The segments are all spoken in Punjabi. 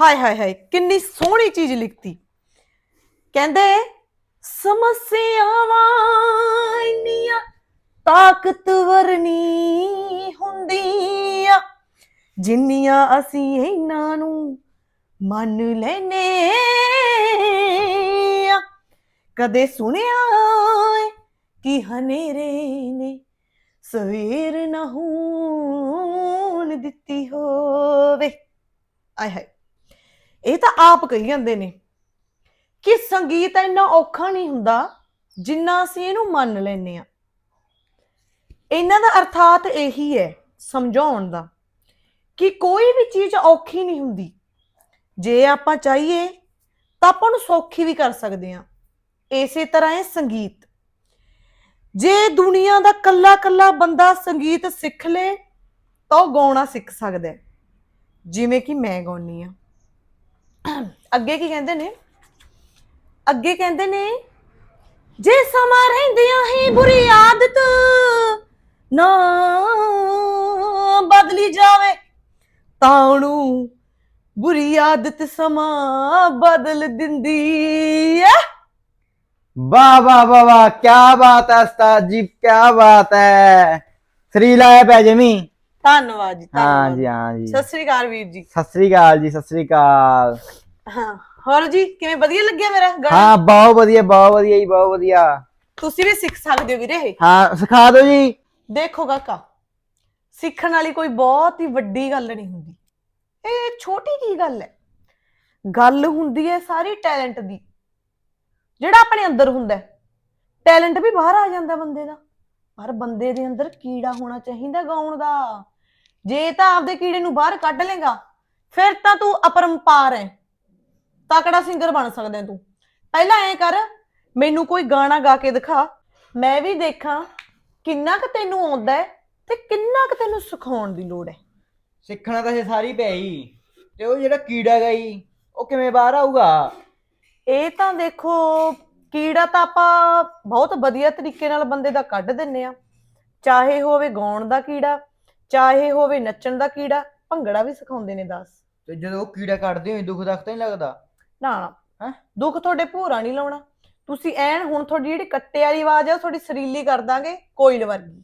ਹਾਏ ਹਾਏ ਹਾਏ, ਕਿੰਨੀ ਸੋਹਣੀ ਚੀਜ਼ ਲਿਖਤੀ। ਕਹਿੰਦੇ, ਸਮੱਸਿਆਵਾਂ ਇੰਨੀਆਂ ਤਾਕਤਵਰ ਨਹੀਂ ਹੁੰਦੀਆਂ, ਜਿੰਨੀਆਂ ਅਸੀਂ ਇਹਨਾਂ ਨੂੰ ਮੰਨ ਲੈਨੇ ਆ ਕਦੇ ਸੁਣਿਆ ਏ ਕਿ ਹਨੇਰੇ ਨੇ ਸਵੇਰ ਨਾ ਹੋਣ ਦਿੱਤੀ ਹੋਵੇ? ਆਏ ਹਾਏ। ਇਹ ਤਾਂ ਆਪ ਕਹੀ ਜਾਂਦੇ ਨੇ ਕਿ ਸੰਗੀਤ ਇੰਨਾ ਔਖਾ ਨਹੀਂ ਹੁੰਦਾ ਜਿੰਨਾ ਅਸੀਂ ਇਹਨੂੰ ਮੰਨ ਲੈਨੇ ਆ ਇਹਨਾਂ ਦਾ ਅਰਥਾਤ ਇਹੀ ਹੈ ਸਮਝਾਉਣ ਦਾ ਕਿ ਕੋਈ ਵੀ ਚੀਜ਼ ਔਖੀ ਨਹੀਂ ਹੁੰਦੀ। ਜੇ ਆਪਾਂ ਚਾਹੀਏ ਤਾਂ ਆਪਾਂ ਨੂੰ ਸੌਖੀ ਵੀ ਕਰ ਸਕਦੇ ਹਾਂ। ਇਸੇ ਤਰ੍ਹਾਂ ਹੈ ਸੰਗੀਤ। ਜੇ ਦੁਨੀਆ ਦਾ ਕੱਲਾ ਕੱਲਾ ਬੰਦਾ ਸੰਗੀਤ ਸਿੱਖ ਲੇ ਤਾਂ ਉਹ ਗਾਉਣਾ ਸਿੱਖ ਸਕਦਾ ਜਿਵੇਂ ਕਿ ਮੈਂ ਗਾਉਣੀ ਆ ਅੱਗੇ ਕੀ ਕਹਿੰਦੇ ਨੇ? ਅੱਗੇ ਕਹਿੰਦੇ ਨੇ, ਜੇ ਸਮਾ ਰਹਿੰਦਿਆਂ ਹੀ ਬੁਰੀ ਆਦਤ ਨਾ ਬਦਲੀ ਜਾਵੇ, ਤਾਂ ਤਾਣੂ ਬੁਰੀ ਆਦਤ ਸਮਾਂ ਬਦਲ ਦਿੰਦੀ ਐ। ਵਾਹ ਵਾਹ ਵਾਹ ਵਾਹ ਕੀ ਬਾਤ ਹੈ ਉਸਤਾਦ ਜੀ ਕੀ ਬਾਤ ਹੈ ਸਰੀਲਾ ਹੈ ਪੈ ਜਮੀ ਧੰਨਵਾਦ ਜੀ ਹਾਂ ਧੰਨਵਾਦ। ਜੀ ਹਾਂ ਜੀ ਸਤਿ ਸ੍ਰੀ ਅਕਾਲ ਵੀਰ ਜੀ। ਸਤਿ ਸ੍ਰੀ ਅਕਾਲ ਜੀ ਸਤਿ ਸ੍ਰੀ ਅਕਾਲ। ਹਾਂ ਹੋਰ ਜੀ ਕਿਵੇਂ ਵਧੀਆ ਲੱਗਿਆ ਮੇਰਾ ਗਾਣਾ? ਹਾਂ ਬਹੁਤ ਵਧੀਆ ਬਹੁਤ ਵਧੀਆ ਜੀ ਬਹੁਤ ਵਧੀਆ। ਤੁਸੀਂ ਵੀ ਸਿੱਖ ਸਕਦੇ ਹੋ ਵੀਰੇ ਇਹ। ਹਾਂ ਸਿਖਾ ਦਿਓ ਜੀ। ਦੇਖੋ ਕਾਕਾ ਸਿੱਖਣ ਵਾਲੀ ਕੋਈ ਬਹੁਤ ਹੀ ਵੱਡੀ ਗੱਲ ਨਹੀਂ ਹੁੰਦੀ। ਇਹ ਛੋਟੀ ਕੀ ਗੱਲ ਹੈ। ਗੱਲ ਹੁੰਦੀ ਹੈ ਸਾਰੀ ਟੈਲੈਂਟ ਦੀ। ਜਿਹੜਾ ਆਪਣੇ ਅੰਦਰ ਹੁੰਦਾ ਟੈਲੈਂਟ ਵੀ ਬਾਹਰ ਆ ਜਾਂਦਾ ਬੰਦੇ ਦਾ। ਪਰ ਬੰਦੇ ਦੇ ਅੰਦਰ ਕੀੜਾ ਹੋਣਾ ਚਾਹੀਦਾ ਗਾਉਣ ਦਾ। ਜੇ ਤਾਂ ਆਪਦੇ ਕੀੜੇ ਨੂੰ ਬਾਹਰ ਕੱਢ ਲੇਗਾ ਫਿਰ ਤਾਂ ਤੂੰ ਅਪਰੰਪਾਰ ਹੈ ਤਕੜਾ ਸਿੰਗਰ ਬਣ ਸਕਦਾ ਤੂੰ? ਪਹਿਲਾਂ ਐ ਕਰ ਮੈਨੂੰ ਕੋਈ ਗਾਣਾ ਗਾ ਕੇ ਦਿਖਾ। ਮੈਂ ਵੀ ਦੇਖਾਂ ਕਿੰਨਾ ਕੁ ਤੈਨੂੰ ਆਉਂਦਾ ਹੈ ਤੇ ਕਿੰਨਾ ਕੁ ਤੈਨੂੰ ਸਿਖਾਉਣ ਦੀ ਲੋੜ ਹੈ ਸਿੱਖਣਾ ਤਾਂ ਇਹ ਸਾਰੀ ਜੀ ਤੇ ਉਹ ਜਿਹੜਾ ਕੀੜਾ ਗਈ ਉਹ ਕਿਵੇਂ ਬਾਹਰ ਆਊਗਾ? ਇਹ ਤਾਂ ਦੇਖੋ ਕੀੜਾ ਤਾਂ ਆਪਾਂ ਬਹੁਤ ਵਧੀਆ ਤਰੀਕੇ ਨਾਲ ਬੰਦੇ ਦਾ ਕੱਢ ਦਿੰਨੇ ਆ। ਚਾਹੇ ਹੋਵੇ ਗਾਉਣ ਦਾ ਕੀੜਾ ਚਾਹੇ ਹੋਵੇ ਨੱਚਣ ਦਾ ਕੀੜਾ ਭੰਗੜਾ ਵੀ ਸਿਖਾਉਂਦੇ ਨੇ ਦੱਸ। ਤੇ ਜਦੋਂ ਉਹ ਕੀੜਾ ਕੱਢਦੇ ਹੋ ਦੁੱਖ ਦੱਖ ਤਾਂ ਨਹੀਂ ਲੱਗਦਾ? ਨਾ ਹੈਂ? ਦੁੱਖ ਤੁਹਾਡੇ ਭੂਰਾ ਨਹੀਂ ਲਾਉਣਾ। ਤੁਸੀਂ ਐਨ ਹੁਣ ਤੁਹਾਡੀ ਜਿਹੜੀ ਕੱਟੇ ਵਾਲੀ ਆਵਾਜ਼ ਆ ਉਹ ਤੁਹਾਡੀ ਸਰੀਲੀ ਕਰ ਦਾਂਗੇ ਕੋਇਲ ਵਰਗੀ।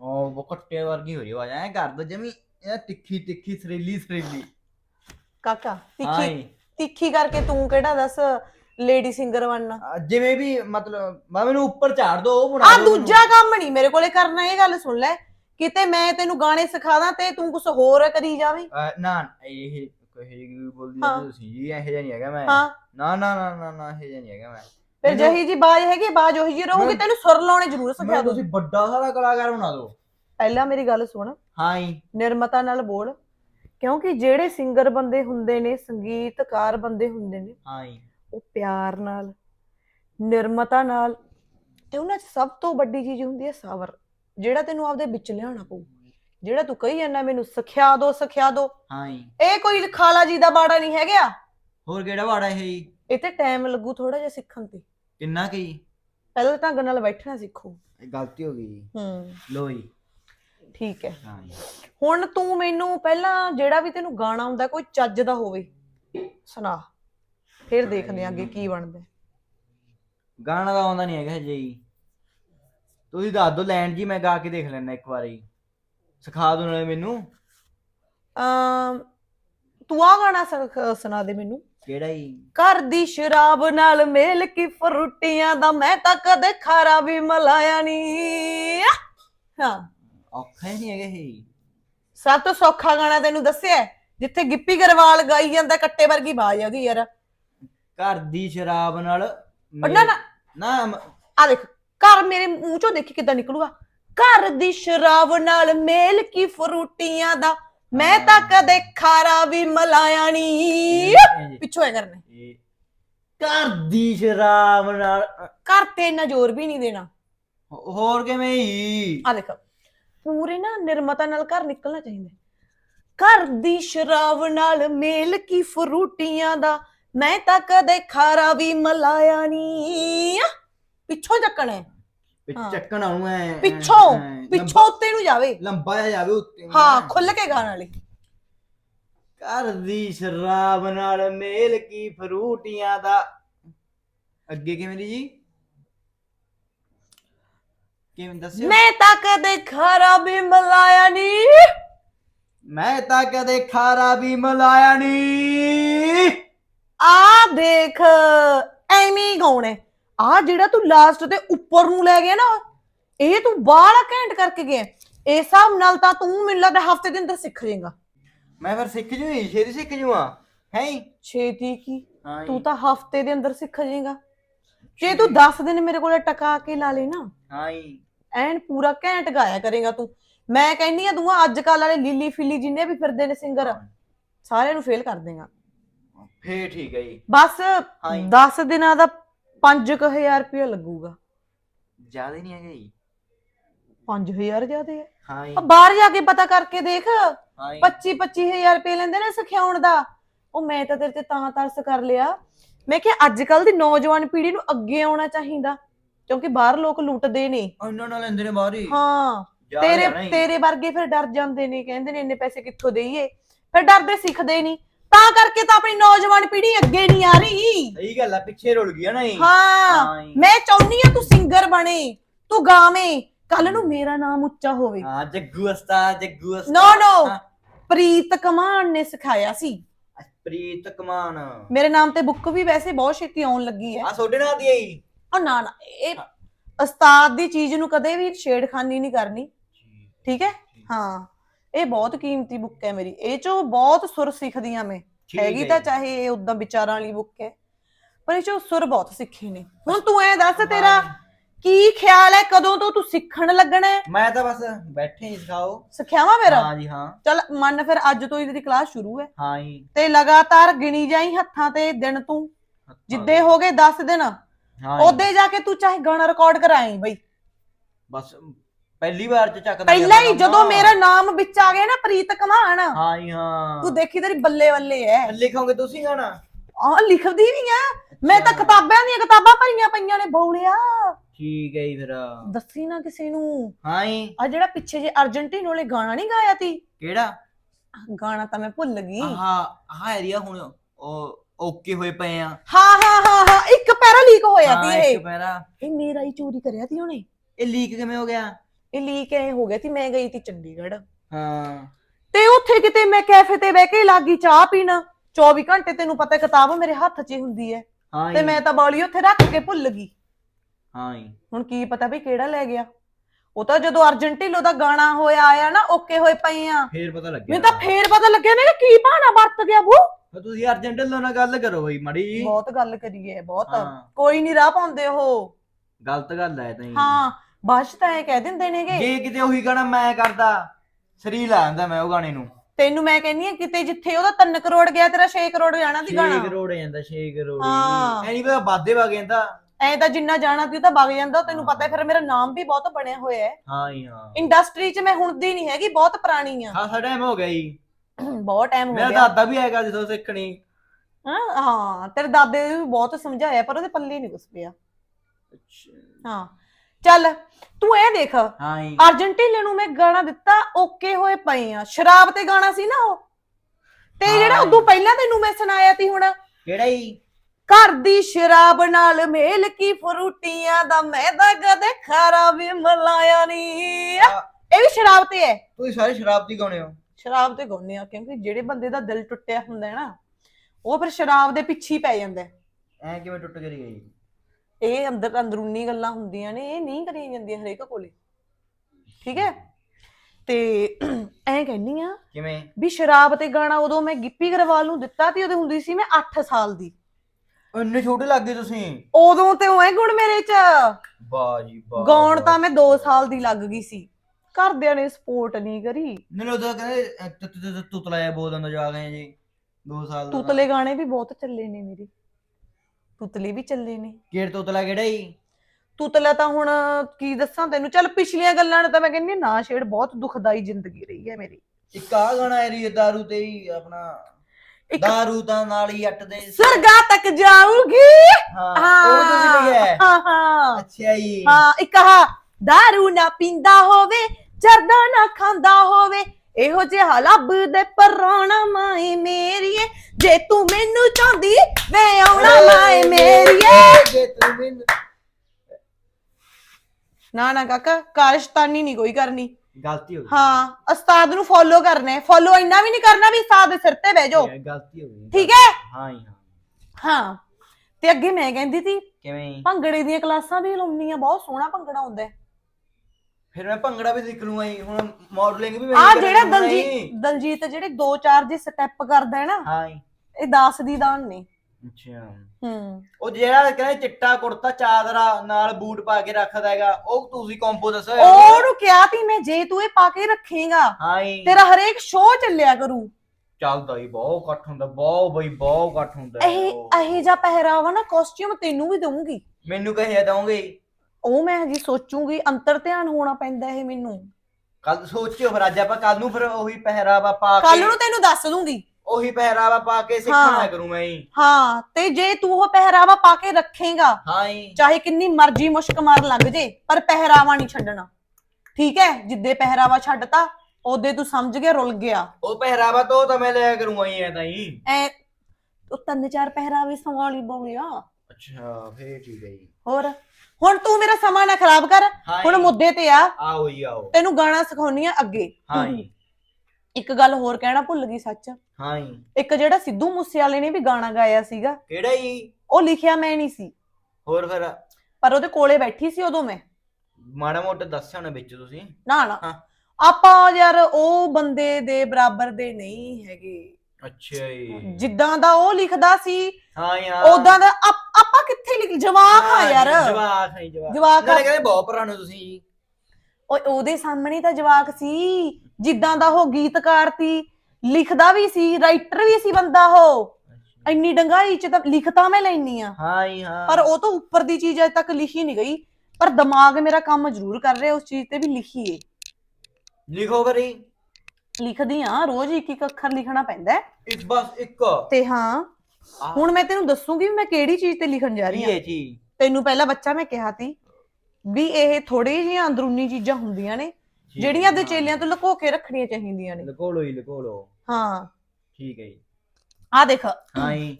ਉਹ ਉਹ ਕੱਟੇ ਵਰਗੀ ਹੋ ਰਹੀ ਆਵਾਜ਼ ਐ ਕਰ ਦੋ ਜਮੀ ਇਹ ਤਿੱਖੀ ਤਿੱਖੀ ਸਰੀਲੀ ਸਰੀਲੀ। ਕਾਕਾ ਤਿੱਖੀ। ਤਿੱਖੀ ਕਰਕੇ ਤੂੰ ਕਿਹੜਾ ਦੱਸ ਲੇਡੀ ਸਿੰਗਰ ਬਣਨਾ? ਜਿਵੇਂ ਵੀ ਮਤਲਬ ਮੈਂ ਮੈਨੂੰ ਉੱਪਰ ਝਾੜ ਦੋ ਉਹ ਬਣਾ ਆ। ਦੂਜਾ ਕੰਮ ਨਹੀਂ ਮੇਰੇ ਕੋਲੇ ਕਰਨਾ ਇਹ ਗੱਲ ਸੁਣ ਲੈ। ਕਿਤੇ ਮੈਂ ਤੈਨੂੰ ਗਾਣੇ ਸਿਖਾ ਦਾਂ ਤੇ ਤੂੰ ਕੁਝ ਹੋਰ ਕਰੀ ਜਾਵੇਂ? ਨਾ ਇਹ ਕੋਈ ਜਿਹੀ ਬੋਲਦੀ ਹਾਂ। ਤੁਸੀਂ ਜੀ ਇਹੋ ਜਿਹਾ ਨਹੀਂ ਹੈਗਾ ਮੈਂ। ਹਾਂ। ਨਾ ਨਾ ਨਾ ਨਾ ਨਾ ਇਹੋ ਜਿਹਾ ਨਹੀਂ ਹੈਗਾ ਮੈਂ। ਫਿਰ ਮੈਨੂੰ- ਜਹੀ ਜੀ ਬਾਜ ਹੈਗੀ ਬਾਜ ਉਹੀ ਜੀ ਰਹੂਗੀ ਮੈਂ- ਤੈਨੂੰ ਸੁਰ ਲਾਉਣੇ ਜ਼ਰੂਰ ਸਿਖਾ ਮੈਂ ਦੂੰ ਤੁਸੀਂ ਵੱਡਾ ਸਾਰਾ ਕਲਾਕਾਰ ਬਣਾ ਦਿਓ। ਪਹਿਲਾਂ ਮੇਰੀ ਗੱਲ ਸੁਣ। ਹਾਂ ਜੀ। ਨਿਰਮਤਾ ਨਾਲ ਬੋਲ। ਕਿਉਂਕਿ ਜਿਹੜੇ ਸਿੰਗਰ ਬੰਦੇ ਹੁੰਦੇ ਨੇ ਸੰਗੀਤਕਾਰ ਬੰਦੇ ਹੁੰਦੇ ਨੇ ਹਾਂ ਜੀ। ਉਹ ਪਿਆਰ ਨਾਲ ਨਿਰਮਤਾ ਨਾਲ ਤੇ ਉਹਨਾਂ 'ਚ ਸਭ ਤੋਂ ਵੱਡੀ ਚੀਜ਼ ਹੁੰਦੀ ਹੈ ਸਬਰ ਜਿਹੜਾ ਤੈਨੂੰ ਆਪਦੇ ਵਿੱਚ ਲਿਆਉਣਾ ਪਊ ਜਿਹੜਾ ਤੂੰ ਕਹੀ ਜਾਂਦਾ ਮੈਨੂੰ ਸਿਖਿਆ ਦੋ ਸਿਖਿਆ ਦੋ। ਹਾਂ ਜੀ। ਇਹ ਕੋਈ ਖਾਲਾ ਜੀ ਦਾ ਬਾੜਾ ਨਹੀਂ ਹੈਗਾ। ਹੋਰ ਕਿਹੜਾ ਵਾੜਾ ਇਹ ਜੀ? ਇਹ ਤੇ ਟਾਈਮ ਲੱਗੂ ਥੋੜਾ ਜਿਹਾ ਸਿੱਖਣ ਤੇ। ਕਿੰਨਾ ਕੀ ਪਹਿਲਾਂ ਤਾਂ ਢੰਗ ਨਾਲ ਬੈਠਣਾ ਸਿੱਖੋ। ਇਹ ਗਲਤੀ ਹੋ ਗਈ ਜੀ। ਹੂੰ। ਲੋ ਜੀ। ਠੀਕ ਹੈ। ਹਾਂ ਜੀ। ਹੁਣ ਤੂੰ ਮੈਨੂੰ ਪਹਿਲਾਂ ਜਿਹੜਾ ਵੀ ਤੈਨੂੰ ਗਾਣਾ ਆਉਂਦਾ ਕੋਈ ਚੱਜ ਦਾ ਹੋਵੇ ਸੁਣਾ। ਫਿਰ ਦੇਖਦੇ ਆਂ ਅੱਗੇ ਕੀ ਬਣਦਾ। ਗਾਣਾ ਤਾਂ ਆਉਂਦਾ ਨਹੀਂ ਹੈਗਾ ਹਜੇ ਜੀ। ਤੁਸੀਂ ਦੱਸ ਦਿਓ ਲੈਂਡ ਜੀ ਮੈਂ ਗਾ ਕੇ ਦੇਖ ਲੈਣਾ ਇੱਕ ਵਾਰੀ। ਸਿਖਾ ਦੋ ਨਾਲੇ ਮੈਨੂੰ। ਅਮ ਤੂੰ ਆ ਗਾਣਾ ਸੁਣ- ਸੁਣਾ ਦੇ ਮੈਨੂੰ। ਕਿਹੜਾ ਜੀ? ਘਰ ਦੀ ਸ਼ਰਾਬ ਨਾਲ ਮੇਲ ਕੀ ਫਰੂਟੀਆਂ ਦਾ ਮੈਂ ਤਾਂ ਕਦੇ ਖਾਰਾ ਵੀ ਮਲਾਇਆ ਨਹੀਂ। ਹਾਂ। ਔਖਾ ਹੀ ਨਹੀਂ ਹੈਗਾ ਇਹ। ਸਭ ਤੋਂ ਸੌਖਾ ਗਾਣਾ ਤੈਨੂੰ ਦੱਸਿਆ ਹੈ, ਜਿੱਥੇ ਗਿੱਪੀ ਗਰੇਵਾਲ ਗਾਈ ਜਾਂਦਾ ਕੱਟੇ ਵਰਗੀ ਬਾਜ ਆ ਉਹਦੀ ਯਾਰ। ਘਰ ਦੀ ਸ਼ਰਾਬ ਨਾਲ ਨਾ ਨਾ। ਨਾ ਮ- ਆ ਦੇਖ। ਘਰ ਮੇਰੇ ਮੂੰਹ ਚੋਂ ਦੇਖੀ ਕਿਦਾਂ ਨਿਕਲੂਗਾ? ਘਰ ਦੀ ਸ਼ਰਾਬ ਨਾਲ ਮੇਲ ਕੀ ਫਰੂਟੀਆਂ ਦਾ? ਮੈਂ ਤਾਂ ਕਦੇ ਖਾਰਾ ਵੀ ਮਲਾਇਆ ਨਹੀਂ ਪਿੱਛੋਂ ਐ ਕਰਨੇ ਇਹ ਘਰ ਦੀ ਸ਼ਰਾਬ ਨਾਲ ਘਰ ਤੇ ਇੰਨਾ ਜ਼ੋਰ ਵੀ ਨਹੀਂ ਦੇਣਾ। ਹੋਰ ਕਿਵੇਂ ਹੀ ਆ ਦੇਖ ਪੂਰੇ ਨਾ ਨਿਰਮਤਾ ਨਾਲ ਘਰ ਨਿਕਲਣਾ ਚਾਹੀਦਾ ਘਰ ਦੀ ਸ਼ਰਾਬ ਨਾਲ ਮੇਲ ਕੀ ਫਰੂਟੀਆਂ ਦਾ? ਮੈਂ ਤਾਂ ਕਦੇ ਖਾਰਾ ਵੀ ਮਲਾਇਆ ਨਹੀਂ ਪਿੱਛੋਂ ਚੱਕਣਾ ਹੈ। ਹਾਂ। ਚੱਕਣ ਆਉਂ ਐ ਪਿੱਛੋਂ ਪਿੱਛੋਂ ਉੱਤੇ ਨੂੰ ਜਾਵੇ। ਲੰਬਾ ਜਿਹਾ ਜਾਵੇ ਉੱਤੇ ਹਾਂ ਖੁੱਲ ਕੇ ਗਾਣ ਵਾਲੀ। ਘਰ ਦੀ ਸ਼ਰਾਬ ਨਾਲ ਮੇਲ ਕੀ ਫਰੂਟੀਆਂ ਦਾ। ਅੱਗੇ ਕਿਵੇਂ ਦੀ ਜੀ? ਕਿਵੇਂ ਦੱਸਿਓ? ਮੈਂ ਤਾਂ ਕਦੇ ਖਾਰਾ ਵੀ ਮਲਾਇਆ ਨਹੀਂ। ਮੈਂ ਤਾਂ ਕਦੇ ਖਾਰਾ ਵੀ ਮਲਾਇਆ ਨਹੀਂ। ਆ ਦੇਖ ਐਵੇਂ ਹੀ ਗਾਉਣਾ ਆ ਜਿਹੜਾ ਤੂੰ ਲਾਸਟ ਤੇ ਉੱਪਰ ਨੂੰ ਲੈ ਗਿਆ ਨਾ ਇਹ ਤੂੰ ਬਾਹਲਾ ਘੈਂਟ ਕਰਕੇ ਗਿਆ। ਇਸ ਹਿਸਾਬ ਨਾਲ ਤਾਂ ਤੂੰ ਮੈਨੂੰ ਲੱਗਦਾ ਹਫ਼ਤੇ ਦੇ ਅੰਦਰ ਸਿੱਖ ਜਾਏਗਾ। ਮੈਂ ਫਿਰ ਸਿੱਖ ਜੂ ਹੀ ਛੇਤੀ ਸਿੱਖ ਜੂਆ। ਹੈ ਛੇਤੀ ਕੀ? ਹਾਂ ਤੂੰ ਤਾਂ ਹਫ਼ਤੇ ਦੇ ਅੰਦਰ ਸਿੱਖ ਜਾਏਗਾ। ਜੇ ਤੂੰ 10 ਦਿਨ ਮੇਰੇ ਕੋਲੇ ਟਕਾ ਕੇ ਲਾ ਲੈ ਨਾ ਹਾਂ ਐਨ ਪੂਰਾ ਘੈਂਟ ਗਾਇਆ ਕਰੇਗਾ ਤੂੰ। ਮੈਂ ਕਹਿੰਨੀ ਆ ਤੂੰ ਅੱਜ ਕੱਲ ਵਾਲੇ ਲੀਲੀ ਫਿੱਲੀ ਜਿੰਨੇ ਵੀ ਫਿਰਦੇ ਨੇ ਸਿੰਗਰ ਸਾਰਿਆਂ ਨੂੰ ਫੇਲ ਕਰ ਦੇਗਾ। ਫੇਰ ਠੀਕ ਹੈ ਜੀ। ਬਸ ਹਾਂਜੀ। 10 ਦਿਨਾਂ ਦਾ 5000 ਰੁਪਇਆ ਲੱਗੂਗਾ। ਜ਼ਿਆਦਾ ਨਹੀਂ ਹੈਗਾ ਜੀ। 5000 ਜ਼ਿਆਦੇ ਹੈ? ਹਾਂ ਜੀ। ਆ ਬਾਹਰ ਜਾ ਕੇ ਪਤਾ ਕਰਕੇ ਦੇਖ। ਹਾਂ ਜੀ। 25 25000 ਰੁਪਏ ਲੈਂਦੇ ਨੇ ਸਿਖਾਉਣ ਦਾ। ਉਹ ਮੈਂ ਤਾਂ ਤੇਰੇ ਤੇ ਤਾਂ ਤਰਸ ਕਰ ਲਿਆ। ਮੈਂ ਕਿਹਾ ਅੱਜ ਕੱਲ ਦੀ ਨੌਜਵਾਨ ਪੀੜ੍ਹੀ ਨੂੰ ਅੱਗੇ ਆਉਣਾ ਚਾਹੀਦਾ ਕਿਉਂਕਿ ਬਾਹਰ ਲੋਕ ਲੁੱਟਦੇ ਨੇ। ਉਹਨਾਂ ਨਾਲ ਲੈਂਦੇ ਨੇ ਬਾਹਰ ਹੀ। ਹਾਂ। ਜ਼ਿਆਦਾ ਤੇਰੇ। ਤੇਰੇ ਵਰਗੇ ਫਿਰ ਡਰ ਜਾਂਦੇ ਨੇ ਕਹਿੰਦੇ ਨੇ ਇੰਨੇ ਪੈਸੇ ਕਿੱਥੋਂ ਦੇਈਏ? ਫਿਰ ਡਰਦੇ ਸਿੱਖਦੇ ਨਹੀਂ। ਤਾਂ ਕਰਕੇ ਤਾਂ ਆਪਣੀ ਨੌਜਵਾਨ ਪੀੜ੍ਹੀ ਅੱਗੇ ਨਹੀਂ ਆ ਰਹੀ। ਸਹੀ ਗੱਲ ਆ ਪਿੱਛੇ ਰੁਲ ਗਿਆ ਨਾ ਜੀ ਹਾਂ ਹਾਂ ਜੀ। ਮੈਂ ਚਾਹੁੰਨੀ ਆ ਤੂੰ ਸਿੰਗਰ ਬਣੇ ਤੂੰ ਗਾਵੇਂ ਕੱਲ ਨੂੰ ਮੇਰਾ ਨਾਮ ਉੱਚਾ ਹੋਵੇ। ਹਾਂ ਜੱਗੂ ਅਸਤਾ ਜੱਗੂ ਅਸਤਾ ਨੋ ਨੋ ਹਾਂ। ਪ੍ਰੀਤ ਕਮਾਨ ਨੇ ਸਿਖਾਇਆ ਸੀ। ਪ੍ਰੀਤ ਕਮਾਨ। ਮੇਰੇ ਨਾਮ ਤੇ ਬੁੱਕ ਵੀ ਵੈਸੇ ਬਹੁਤ ਛੇਤੀ ਆਉਣ ਲੱਗੀ ਹੈ। ਆ ਤੁਹਾਡੇ ਨਾਲ ਦੀ ਆਈ ਉਹ ਨਾ ਨਾ ਇਹ ਉਸਤਾਦ ਦੀ ਚੀਜ਼ ਨੂੰ ਕਦੇ ਵੀ ਛੇੜਖਾਨੀ ਨਹੀਂ ਕਰਨੀ। ਠੀਕ ਹੈ? ਹਾਂ। ਇਹ ਬਹੁਤ ਕੀਮਤੀ ਬੁੱਕ ਹੈ ਮੇਰੀ। ਇਹ ਚੋਂ ਬਹੁਤ ਸੁਰ ਸਿੱਖਦੀ ਆ ਮੈਂ ਠੀਕ ਹੈਗੀ ਹੈ ਤਾਂ ਜੀ। ਚਾਹੇ ਇਹ ਉਦਾਂ ਵਿਚਾਰਾਂ ਵਾਲੀ ਬੁੱਕ ਹੈ ਪਰ ਇਹ ਚੋਂ ਸੁਰ ਬਹੁਤ ਸਿੱਖੇ ਨੇ। ਹੁਣ ਤੂੰ ਐ ਦੱਸ ਤੇਰਾ ਕੀ ਖਿਆਲ ਹੈ? ਕਦੋਂ ਤੋਂ ਤੂੰ ਸਿੱਖਣ ਲੱਗਣਾ ਹੈ? ਮੈਂ ਤਾਂ ਬਸ ਬੈਠੇ ਹੀ ਸਿਖਾਓ। ਸਿੱਖਿਆਵਾ ਮੇਰਾ ਹਾਂ ਜੀ ਹਾਂ। ਚਲ ਮੰਨ ਫਿਰ ਅੱਜ ਤੋਂ ਹੀ ਤੇਰੀ ਕਲਾਸ ਸ਼ੁਰੂ ਹੈ। ਹਾਂ ਜੀ। ਤੇ ਲਗਾਤਾਰ ਗਿਣੀ ਜਾਈ ਹੱਥਾਂ ਤੇ ਦਿਨ ਤੂੰ। ਜਿੱਦੇ ਹੋ ਗਏ 10 ਦਿਨ। ਹਾਂ ਜੀ। ਉਹਦੇ ਜਾ ਕੇ ਤੂੰ ਚਾਹੇ ਗਾਣਾ ਰਿਕਾਰਡ ਕਰਾਈ ਬਈ। ਬਸ ਪਹਿਲੀ ਵਾਰ ਚ ਚੱਕਦਾ ਪਹਿਲਾਂ ਹੀ ਜਦੋਂ ਮੇਰਾ ਨਾਮ ਵਿੱਚ ਆ ਗਿਆ ਨਾ ਪ੍ਰੀਤ ਕਮਾਨ। ਹਾਂ ਜੀ ਹਾਂ। ਤੂੰ ਦੇਖੀ ਤੇਰੀ ਬੱਲੇ ਬੱਲੇ ਐ। ਲਿਖੋਗੇ ਤੁਸੀਂ ਗਾਣਾ? ਆ ਲਿਖਦੀ ਵੀ ਆ। ਮੈਂ ਤਾਂ ਕਿਤਾਬਾਂ ਦੀਆਂ ਕਿਤਾਬਾਂ ਭਰੀਆਂ ਪਈਆਂ ਨੇ ਬੌਲਿਆ। ਠੀਕ ਹੈ ਜੀ ਫਿਰ। ਦੱਸੀ ਨਾ ਕਿਸੇ ਨੂੰ। ਹਾਂ ਜੀ। ਆ ਜਿਹੜਾ ਪਿੱਛੇ ਜੇ ਅਰਜੈਂਟੀਨ ਵਾਲੇ ਗਾਣਾ ਨਹੀਂ ਗਾਇਆ ਤੀ? ਕਿਹੜਾ? ਗਾਣਾ ਤਾਂ ਮੈਂ ਭੁੱਲ ਗਈ। ਆਹ ਆਹ ਏਰੀਆ ਹੁਣ ਉਹ ਓਕੇ ਹੋਏ ਪਏ ਆ। ਹਾਂ ਹਾਂ ਹਾਂ ਹਾਂ ਇੱਕ ਪੈਰਾ ਲੀਕ ਹੋਇਆ ਹਾਂ, ਤੀ ਇੱਕ ਇਹ। ਪੈਰਾ। ਇਹ ਮੇਰਾ ਹੀ ਚੋਰੀ ਕਰਿਆ ਤੀ ਉਹਨੇ। ਇਹ ਲੀਕ ਕਿਵੇਂ ਹੋ ਗਿਆ? ਇਹ ਲੀਕ ਐ ਹੋ ਗਿਆ ਤੀ ਮੈਂ ਗਈ ਤੀ ਚੰਡੀਗੜ੍ਹ। ਹਾਂ। ਤੇ ਉੱਥੇ ਕਿਤੇ ਮੈਂ ਕੈਫੇ ਤੇ ਬਹਿ ਕੇ ਲੱਗੀ ਚਾਹ ਪੀਣ 24 ਘੰਟੇ ਤੈਨੂੰ ਪਤਾ ਕਿਤਾਬ ਮੇਰੇ ਹੱਥ 'ਚ ਹੀ ਹੁੰਦੀ ਹਾਂ। ਤੇ ਮੈਂ ਤਾਂ ਬੌਲੀ ਉੱਥੇ ਰੱਖ ਕੇ ਭੁੱਲ ਗਈ। ਹਾਂ ਹੁਣ ਕੀ ਪਤਾ ਵੀ ਕਿਹੜਾ ਲੈ ਗਿਆ। ਉਹ ਤਾਂ ਜਦੋਂ ਅਰਜੈਂਟੀਨੋ ਦਾ ਗਾਣਾ ਹੋਇਆ ਆਇਆ ਨਾ ਓਕੇ ਹੋਏ ਪਏ ਆ। ਫੇਰ ਪਤਾ ਲੱਗਿਆ। ਮੈਨੂੰ ਤਾਂ ਫੇਰ ਪਤਾ ਲੱਗਿਆ ਕਿਹਾ ਕੀ ਬਹਾਨਾ ਵਰਤ ਗਿਆ ਬੂ? ਫਿਰ ਤੁਸੀਂ ਅਰਜੈਂਟਲ ਨਾਲ ਗੱਲ ਕਰੋ ਬਈ ਮੜੀ ਬਹੁਤ ਗੱਲ ਕਰੀਏ ਬਹੁਤ। ਹਾਂ। ਕੋਈ ਨਹੀਂ ਰਾਹ ਪਾਉਂਦੇ ਉਹ। ਗਲਤ ਗੱਲ ਹੈ ਤਾਂ ਹਾਂ। 'ਚ ਤਾਂ ਇਹ ਕਹਿ ਦਿੰਦੇ ਨੇਗੇ। ਜੇ ਕਿਤੇ ਉਹੀ ਗਾਣਾ ਮੈਂ ਕਰਦਾ ਸਰੀ ਲਾ ਜਾਂਦਾ ਮੈਂ ਉਹ ਗਾਣੇ ਨੂੰ। ਤੈਨੂੰ ਮੈਂ ਕਹਿੰਨੀ ਆ ਕਿਤੇ ਜਿੱਥੇ ਉਹਦਾ 3 ਕਰੋੜ ਗਿਆ ਤੇਰਾ 6 ਕਰੋੜ ਜਾਣਾ ਸੀ 6 ਗਾਣਾ। ਕਰੋੜ ਜਾਂਦਾ 6 ਕਰੋੜ। ਹਾਂ। ਐ ਨਹੀਂ ਪਤਾ ਵਾਦੇ ਵਾ ਜਾਂਦਾ। ਐ ਤਾਂ ਜਿੰਨਾ ਜਾਣਾ ਉਹ ਤਾਂ ਵਗ ਜਾਂਦਾ ਤੈਨੂੰ ਪਤਾ ਹੈ ਫਿਰ ਮੇਰਾ ਨਾਮ ਵੀ ਬਹੁਤ ਬਣਿਆ ਹੋਇਆ ਹੈ। ਹਾਂ ਜੀ ਹਾਂ। ਇੰਡਸਟਰੀ 'ਚ ਮੈਂ ਹੁਣ ਦੀ ਨਹੀਂ ਹੈਗੀ ਬਹੁਤ ਪੁਰਾਣੀ ਆ। ਖਾਸਾ ਟਾਈਮ ਹੋ ਗਿਆ ਜੀ। ਬਹੁਤ ਟਾਈਮ ਹੋ ਮੇਰਾ ਗਿਆ। ਦਾਦਾ ਵੀ ਆਏਗਾ ਜਦੋਂ ਸਿੱਖਣੀ। ਹਾਂ ਹਾਂ ਤੇਰੇ ਦਾਦੇ ਨੇ ਵੀ ਬਹੁਤ ਸਮਝਾਇਆ ਪਰ ਉਹਦੇ ਪੱਲੇ ਨਹੀਂ ਕੁਛ ਪਿਆ। ਹਾਂ। ਚੱਲ ਤੂੰ ਇਹ ਦੇਖ। ਹਾਂ ਜੀ। ਅਰਜੈਂਟੀਨਾ ਨੂੰ ਮੈਂ ਗਾਣਾ ਦਿੱਤਾ ਓਕੇ ਹੋਏ ਪਏ ਆ। ਸ਼ਰਾਬ ਤੇ ਗਾਣਾ ਸੀ ਨਾ ਉਹ। ਤੇ ਹਾਂ। ਜਿਹੜਾ ਉਦੋਂ ਪਹਿਲਾਂ ਤੈਨੂੰ ਮੈਂ ਸੁਣਾਇਆ ਤੀ ਹੁਣ। ਕਿਹੜਾ ਜੀ? ਘਰ ਦੀ ਸ਼ਰਾਬ ਨਾਲ ਮੇਲ ਕੀ ਫਰੂਟੀਆਂ ਦਾ ਮੈਂ ਤਾਂ ਕਦੇ ਖਾਰਾ ਵੀ ਮਲਾਇਆ ਨਹੀਂ ਇਹ ਵੀ ਸ਼ਰਾਬ ਤੇ ਹੈ। ਤੁਸੀਂ ਸਾਰੇ ਸ਼ਰਾਬ ਦੀ ਗਾਉਣੇ ਹੋ। ਸ਼ਰਾਬ ਤੇ ਗਾਉਂਦੇ ਆ ਕਿਉਂਕਿ ਜਿਹੜੇ ਬੰਦੇ ਦਾ ਦਿਲ ਟੁੱਟਿਆ ਹੁੰਦਾ ਹੈ ਨਾ ਉਹ ਫਿਰ ਸ਼ਰਾਬ ਦੇ ਪਿੱਛੇ ਹੀ ਪੈ ਜਾਂਦਾ ਹੈ। ਐ ਕਿਵੇਂ ਟੁੱਟ ਗਈ ਜੀ? ਇਹ ਅੰਦਰ ਅੰਦਰੂਨੀ ਗੱਲਾਂ ਹੁੰਦੀਆਂ ਨੇ ਇਹ ਨਹੀਂ ਕਰੀਆਂ ਜਾਂਦੀਆਂ ਹਰੇਕ ਕੋਲੇ। ਠੀਕ ਹੈ? ਤੇ ਐਂ ਕਹਿੰਨੀ ਆ ਕਿਵੇਂ? ਵੀ ਸ਼ਰਾਬ ਤੇ ਗਾਣਾ ਉਦੋਂ ਮੈਂ ਗਿੱਪੀ ਗਰੇਵਾਲ ਨੂੰ ਦਿੱਤਾ ਤੇ ਉਹਦੇ ਹੁੰਦੀ ਸੀ ਮੈਂ 8 ਸਾਲ ਦੀ। ਇੰਨੇ ਛੋਟੇ ਲੱਗ ਗਏ ਤੁਸੀਂ? ਉਦੋਂ ਤੇ ਉਹ ਐ ਗੁਣ ਮੇਰੇ ਚ। ਵਾਹ ਜੀ ਵਾਹ ਗਾਉਣ। ਤਾਂ ਮੈਂ 2 ਸਾਲ ਦੀ ਲੱਗ ਗਈ ਸੀ। ਘਰਦਿਆਂ ਨੇ ਸਪੋਰਟ ਨਹੀਂ ਕਰੀ। ਨਹੀਂ ਉਹਦਾ ਕਹਿੰਦੇ ਤੁਤਲਾ ਜਿਹਾ ਬੋਲ ਦਿੰਦਾ ਜਾ ਗਏ ਜੀ 2 ਸਾਲ ਤੁਤਲੇ ਗਾਣੇ ਵੀ ਬਹੁਤ ਚੱਲੇ ਨੇ ਮੇਰੇ। ਤੁਤਲੇ ਵੀ ਚੱਲੇ ਨੇ। ਕਿਹੜ ਤੁਤਲਾ ਕਿਹੜਾ ਜੀ ਤੁਤਲਾ ਤਾਂ ਹੁਣ ਕੀ ਦੱਸਾਂ ਤੈਨੂੰ? ਚੱਲ ਪਿਛਲੀਆਂ ਗੱਲਾਂ ਨੇ ਤਾਂ ਮੈਂ ਕਹਿੰਦੀ ਹਾਂ, ਨਾ ਛੇੜ ਬਹੁਤ ਦੁਖਦਾਈ ਜ਼ਿੰਦਗੀ ਰਹੀ ਹੈ ਮੇਰੀ। ਇੱਕ ਆ ਗਾਣਾ ਹੈ ਰੀ ਦਾਰੂ ਤੇ ਹੀ ਆਪਣਾ ਇੱਕ ਦਾਰੂ ਤਾਂ ਨਾਲ ਹੀ ਅੱਟ ਦੇ ਸਰਗਾ ਤੱਕ ਜਾਊਗੀ। ਹਾਂ ਉਹ ਤੁਸੀਂ ਲਿਖਿਆ ਹੈ। ਹਾਂ ਹਾਂ। ਅੱਛਾ ਜੀ। ਹਾਂ ਇੱਕ ਆਹ दारू ਨਾ ਪੀਂਦਾ ਹੋਵੇ ਜਰਦਾ ਨਾ ਖਾਂਦਾ ਹੋਵੇ ਇਹੋ ਜਿਹਾ ਲੱਭਦੇ ਪਰਾਣਾ ਮਾਏ ਮੇਰੀਏ ਜੇ ਤੂੰ ਮੈਨੂੰ ਚਾਹੁੰਦੀ ਵੇ ਆਉਣਾ ਮਾਏ ਮੇਰੀਏ। ਜੇ ਤੂੰ ਮੈਨੂੰ ਨਾ ਨਾ ਕਾਕਾ ਕਾਰਸ਼ਤਾਨੀ ਨਹੀਂ ਕੋਈ ਕਰਨੀ। ਗਲਤੀ ਹੋ ਗਈ। ਹਾਂ ਉਸਤਾਦ ਨੂੰ ਫੋਲੋ ਕਰਨਾ ਹੈ। ਫੋਲੋ ਇੰਨਾ ਵੀ ਨਹੀਂ ਕਰਨਾ ਵੀ ਉਸਤਾਦ ਦੇ ਸਿਰ ਤੇ ਬਹਿ ਜਾਓ। ਇਹ ਗਲਤੀ ਹੋ ਗਈ। ਠੀਕ ਹੈ? ਹਾਂ ਜੀ ਹਾਂ। ਹਾਂ। ਤੇ ਅੱਗੇ ਮੈਂ ਕਹਿੰਦੀ ਸੀ ਕਿਵੇਂ? ਭੰਗੜੇ ਦੀਆਂ ਕਲਾਸਾਂ ਵੀ ਲਾਉਣੀਆਂ ਬਹੁਤ ਸੋਹਣਾ ਭੰਗੜਾ ਹੁੰਦਾ ਹੈ। ਫਿਰ ਮੈਂ ਭੰਗੜਾ ਵੀ ਸਿੱਖ ਲੂੰਗਾ ਜੀ ਹੁਣ ਮਾਡਲਿੰਗ ਵੀ ਮੈਂ ਆ ਜਿਹੜਾ ਦਲਜੀਤ ਦਲਜੀਤ ਜਿਹੜੇ ਦੋ ਚਾਰ ਜੇ ਸਟੈਪ ਕਰਦਾ ਹੈ ਨਾ ਹਾਂ ਜੀ। ਇਹ ਦਾਸ ਦੀ ਦਾਨ ਨੇ। ਅੱਛਾ। ਹੂੰ। ਉਹ ਜਿਹੜਾ ਕਹਿੰਦੇ ਚਿੱਟਾ ਕੁੜਤਾ ਚਾਦਰਾ ਨਾਲ ਬੂਟ ਪਾ ਕੇ ਰੱਖਦਾ ਹੈਗਾ ਉਹ ਤੁਸੀਂ ਕੰਪੋ ਦੱਸੋ ਉਹਨੂੰ ਕਿਹਾ ਤੀ ਮੈਂ ਜੇ ਤੂੰ ਇਹ ਪਾ ਕੇ ਰੱਖੇਗਾ ਹਾਂ ਜੀ। ਤੇਰਾ ਹਰੇਕ ਸ਼ੋਅ ਚੱਲਿਆ ਕਰੂ। ਚੱਲਦਾ ਹੀ ਬਹੁਤ ਇਕੱਠ ਹੁੰਦਾ ਬਹੁਤ ਬਈ ਬਹੁਤ ਇਕੱਠ ਹੁੰਦਾ ਇਹ। ਇਹ ਜਿਹਾ ਪਹਿਰਾਵਾ ਨਾ ਕਾਸਟਿਊਮ ਤੈਨੂੰ ਵੀ ਦਊਂਗੀ। ਮੈਨੂੰ ਕਹੇ ਦਵੋਗੇ ਉਹ ਮੈਂ ਹਜੀ ਸੋਚੂਗੀ ਅੰਤਰ ਧਿਆਨ ਹੋਣਾ ਪੈਂਦਾ ਇਹ ਮੈਨੂੰ। ਕੱਲ ਸੋਚਿਓ ਫਿਰ ਅੱਜ ਆਪਾਂ ਕੱਲ ਨੂੰ ਫਿਰ ਉਹੀ ਪਹਿਰਾਵਾ ਪਾ ਕੱਲ ਕੇ ਨੂੰ ਤੈਨੂੰ ਦੱਸ ਦੂੰਗੀ। ਉਹੀ ਪਹਿਰਾਵਾ ਪਾ ਕੇ ਸਿੱਖਣਾ ਕਰੂੰ ਮੈਂ ਹਾਂ। ਤੇ ਜੇ ਤੂੰ ਉਹ ਪਹਿਰਾਵਾ ਪਾ ਕੇ ਰੱਖੇਗਾ ਹਾਂ ਚਾਹੇ ਕਿੰਨੀ ਮਰਜ਼ੀ ਮੁਸ਼ਕ ਮਾਰ ਲੱਗ ਜੇ ਪਰ ਪਹਿਰਾਵਾ ਨਹੀਂ ਛੱਡਣਾ। ਠੀਕ ਹੈ? ਜਿੱਦੇ ਪਹਿਰਾਵਾ ਛੱਡਤਾ ਉਹਦੇ ਤੂੰ ਸਮਝ ਗਿਆ ਰੁਲ ਗਿਆ। ਉਹ ਪਹਿਰਾਵਾ ਤੋਂ ਤਾਂ ਮੈਂ ਲਿਆ ਕਰੂੰਗਾ ਜੀ ਐ ਤਾਂ ਜੀ ਐ ਉਹ ਤਿੰਨ ਚਾਰ ਪਹਿਰਾਵੇ ਸੰਭਾਲੀ ਬੋਲਿਆ। ਅੱਛਾ ਫੇਰ ਠੀਕ ਹੈ ਜੀ। ਹੋਰ? ਹੁਣ ਤੂੰ ਮੇਰਾ ਸਮਾਂ ਨਾ ਖਰਾਬ ਕਰ। ਹਾਂ ਹੁਣ ਜੀ। ਮੁੱਦੇ ਤੇ ਆ। ਆਓ ਜੀ ਆਓ। ਤੈਨੂੰ ਗਾਣਾ ਸਿਖਾਉਣੀ ਆ ਅੱਗੇ। ਹਾਂ ਜੀ। ਇੱਕ ਗੱਲ ਹੋਰ ਕਹਿਣਾ ਭੁੱਲ ਗਈ ਸੱਚ। ਹਾਂ ਜੀ। ਇੱਕ ਜਿਹੜਾ ਸਿੱਧੂ ਮੂਸੇਵਾਲੇ ਨੇ ਵੀ ਗਾਣਾ ਗਾਇਆ ਸੀਗਾ ਕਿਹੜਾ ਜੀ? ਉਹ ਲਿਖਿਆ ਮੈਂ ਨਹੀਂ ਸੀ। ਹੋਰ ਫਿਰ? ਪਰ ਉਹਦੇ ਕੋਲੇ ਬੈਠੀ ਸੀ ਉਦੋਂ ਮੈਂ। ਮਾੜਾ ਮੋਟਾ ਦੱਸਿਆ ਹੋਣਾ ਵਿੱਚ ਤੁਸੀਂ। ਨਾ ਨਾ। ਆਪਾਂ ਯਾਰ ਉਹ ਬੰਦੇ ਦੇ ਬਰਾਬਰ ਦੇ ਨਹੀਂ ਹੈਗੇ। ਅੱਛਾ ਜੀ। ਜਿੱਦਾਂ ਦਾ ਉਹ ਲਿਖਦਾ ਸੀ ਹਾਂ ਯਾਰ ਉਦਾਂ ਦਾ ਆਪਾਂ ਕਿੱਥੇ ਲਿਖ ਜਵਾਕ ਆ ਯਾਰ। ਜਵਾਕ ਹੈ ਜਵਾਕ। ਜਵਾਕ ਆ। ਨਾਲੇ ਕਹਿੰਦੇ ਬਹੁਤ ਪੁਰਾਣੇ ਹੋ ਤੁਸੀਂ। ਓਏ ਉਹਦੇ ਸਾਹਮਣੇ ਤਾਂ ਜਵਾਕ ਸੀ। ਜਿੱਦਾਂ ਦਾ ਉਹ ਗੀਤਕਾਰ ਸੀ ਲਿਖਦਾ ਵੀ ਸੀ ਰਾਈਟਰ ਵੀ ਸੀ ਬੰਦਾ ਉਹ। ਇੰਨੀ ਡੰਗਾਈ ਚ ਤਾਂ ਲਿਖਤਾ ਮੈਂ ਲੈਣੀ ਆ। ਹਾਂ ਜੀ ਹਾਂ। ਪਰ ਉਹ ਤੋਂ ਉੱਪਰ ਦੀ ਚੀਜ਼ ਅਜੇ ਤੱਕ ਲਿਖੀ ਨਹੀਂ ਗਈ। ਪਰ ਦਿਮਾਗ ਮੇਰਾ ਕੰਮ ਜ਼ਰੂਰ ਕਰ ਰਿਹਾ ਉਸ ਚੀਜ਼ ਤੇ ਵੀ ਲਿਖੀਏ। ਲਿਖੋ ਜੀ ਲਿਖਦੀ ਆ ਰੋਜ਼ ਇੱਕ ਇੱਕ ਅੱਖਰ ਲਿਖਣਾ ਪੈਂਦਾ। ਹੈ। ਇੱਕ ਬਸ ਇੱਕ। ਤੇ ਹਾਂ। ਹੁਣ ਮੈਂ ਤੈਨੂੰ ਦੱਸੂਗੀ ਵੀ ਮੈਂ ਕਿਹੜੀ ਚੀਜ਼ ਤੇ ਲਿਖਣ ਜਾ ਰਹੀ ਹਾਂ। ਜੀ? ਤੈਨੂੰ ਪਹਿਲਾਂ ਬੱਚਾ ਮੈਂ ਕਿਹਾ ਸੀ ਵੀ ਇਹ ਥੋੜੀ ਜਿਹੀਆਂ ਅੰਦਰੂਨੀ ਚੀਜ਼ਾਂ ਹੁੰਦੀਆਂ ਨੇ ਜਿਹੜੀਆਂ ਦੇ ਚੇਲਿਆਂ ਤੋਂ ਲੁਕੋ ਕੇ ਰੱਖਣੀਆਂ ਚਾਹੀਦੀਆਂ ਨੇ। ਲਕੋ ਲੋ ਹੀ ਲਕੋ ਲੋ ਹਾਂ। ਠੀਕ ਹੈ ਜੀ। ਆ ਦੇਖ। ਹਾਂ ਜੀ।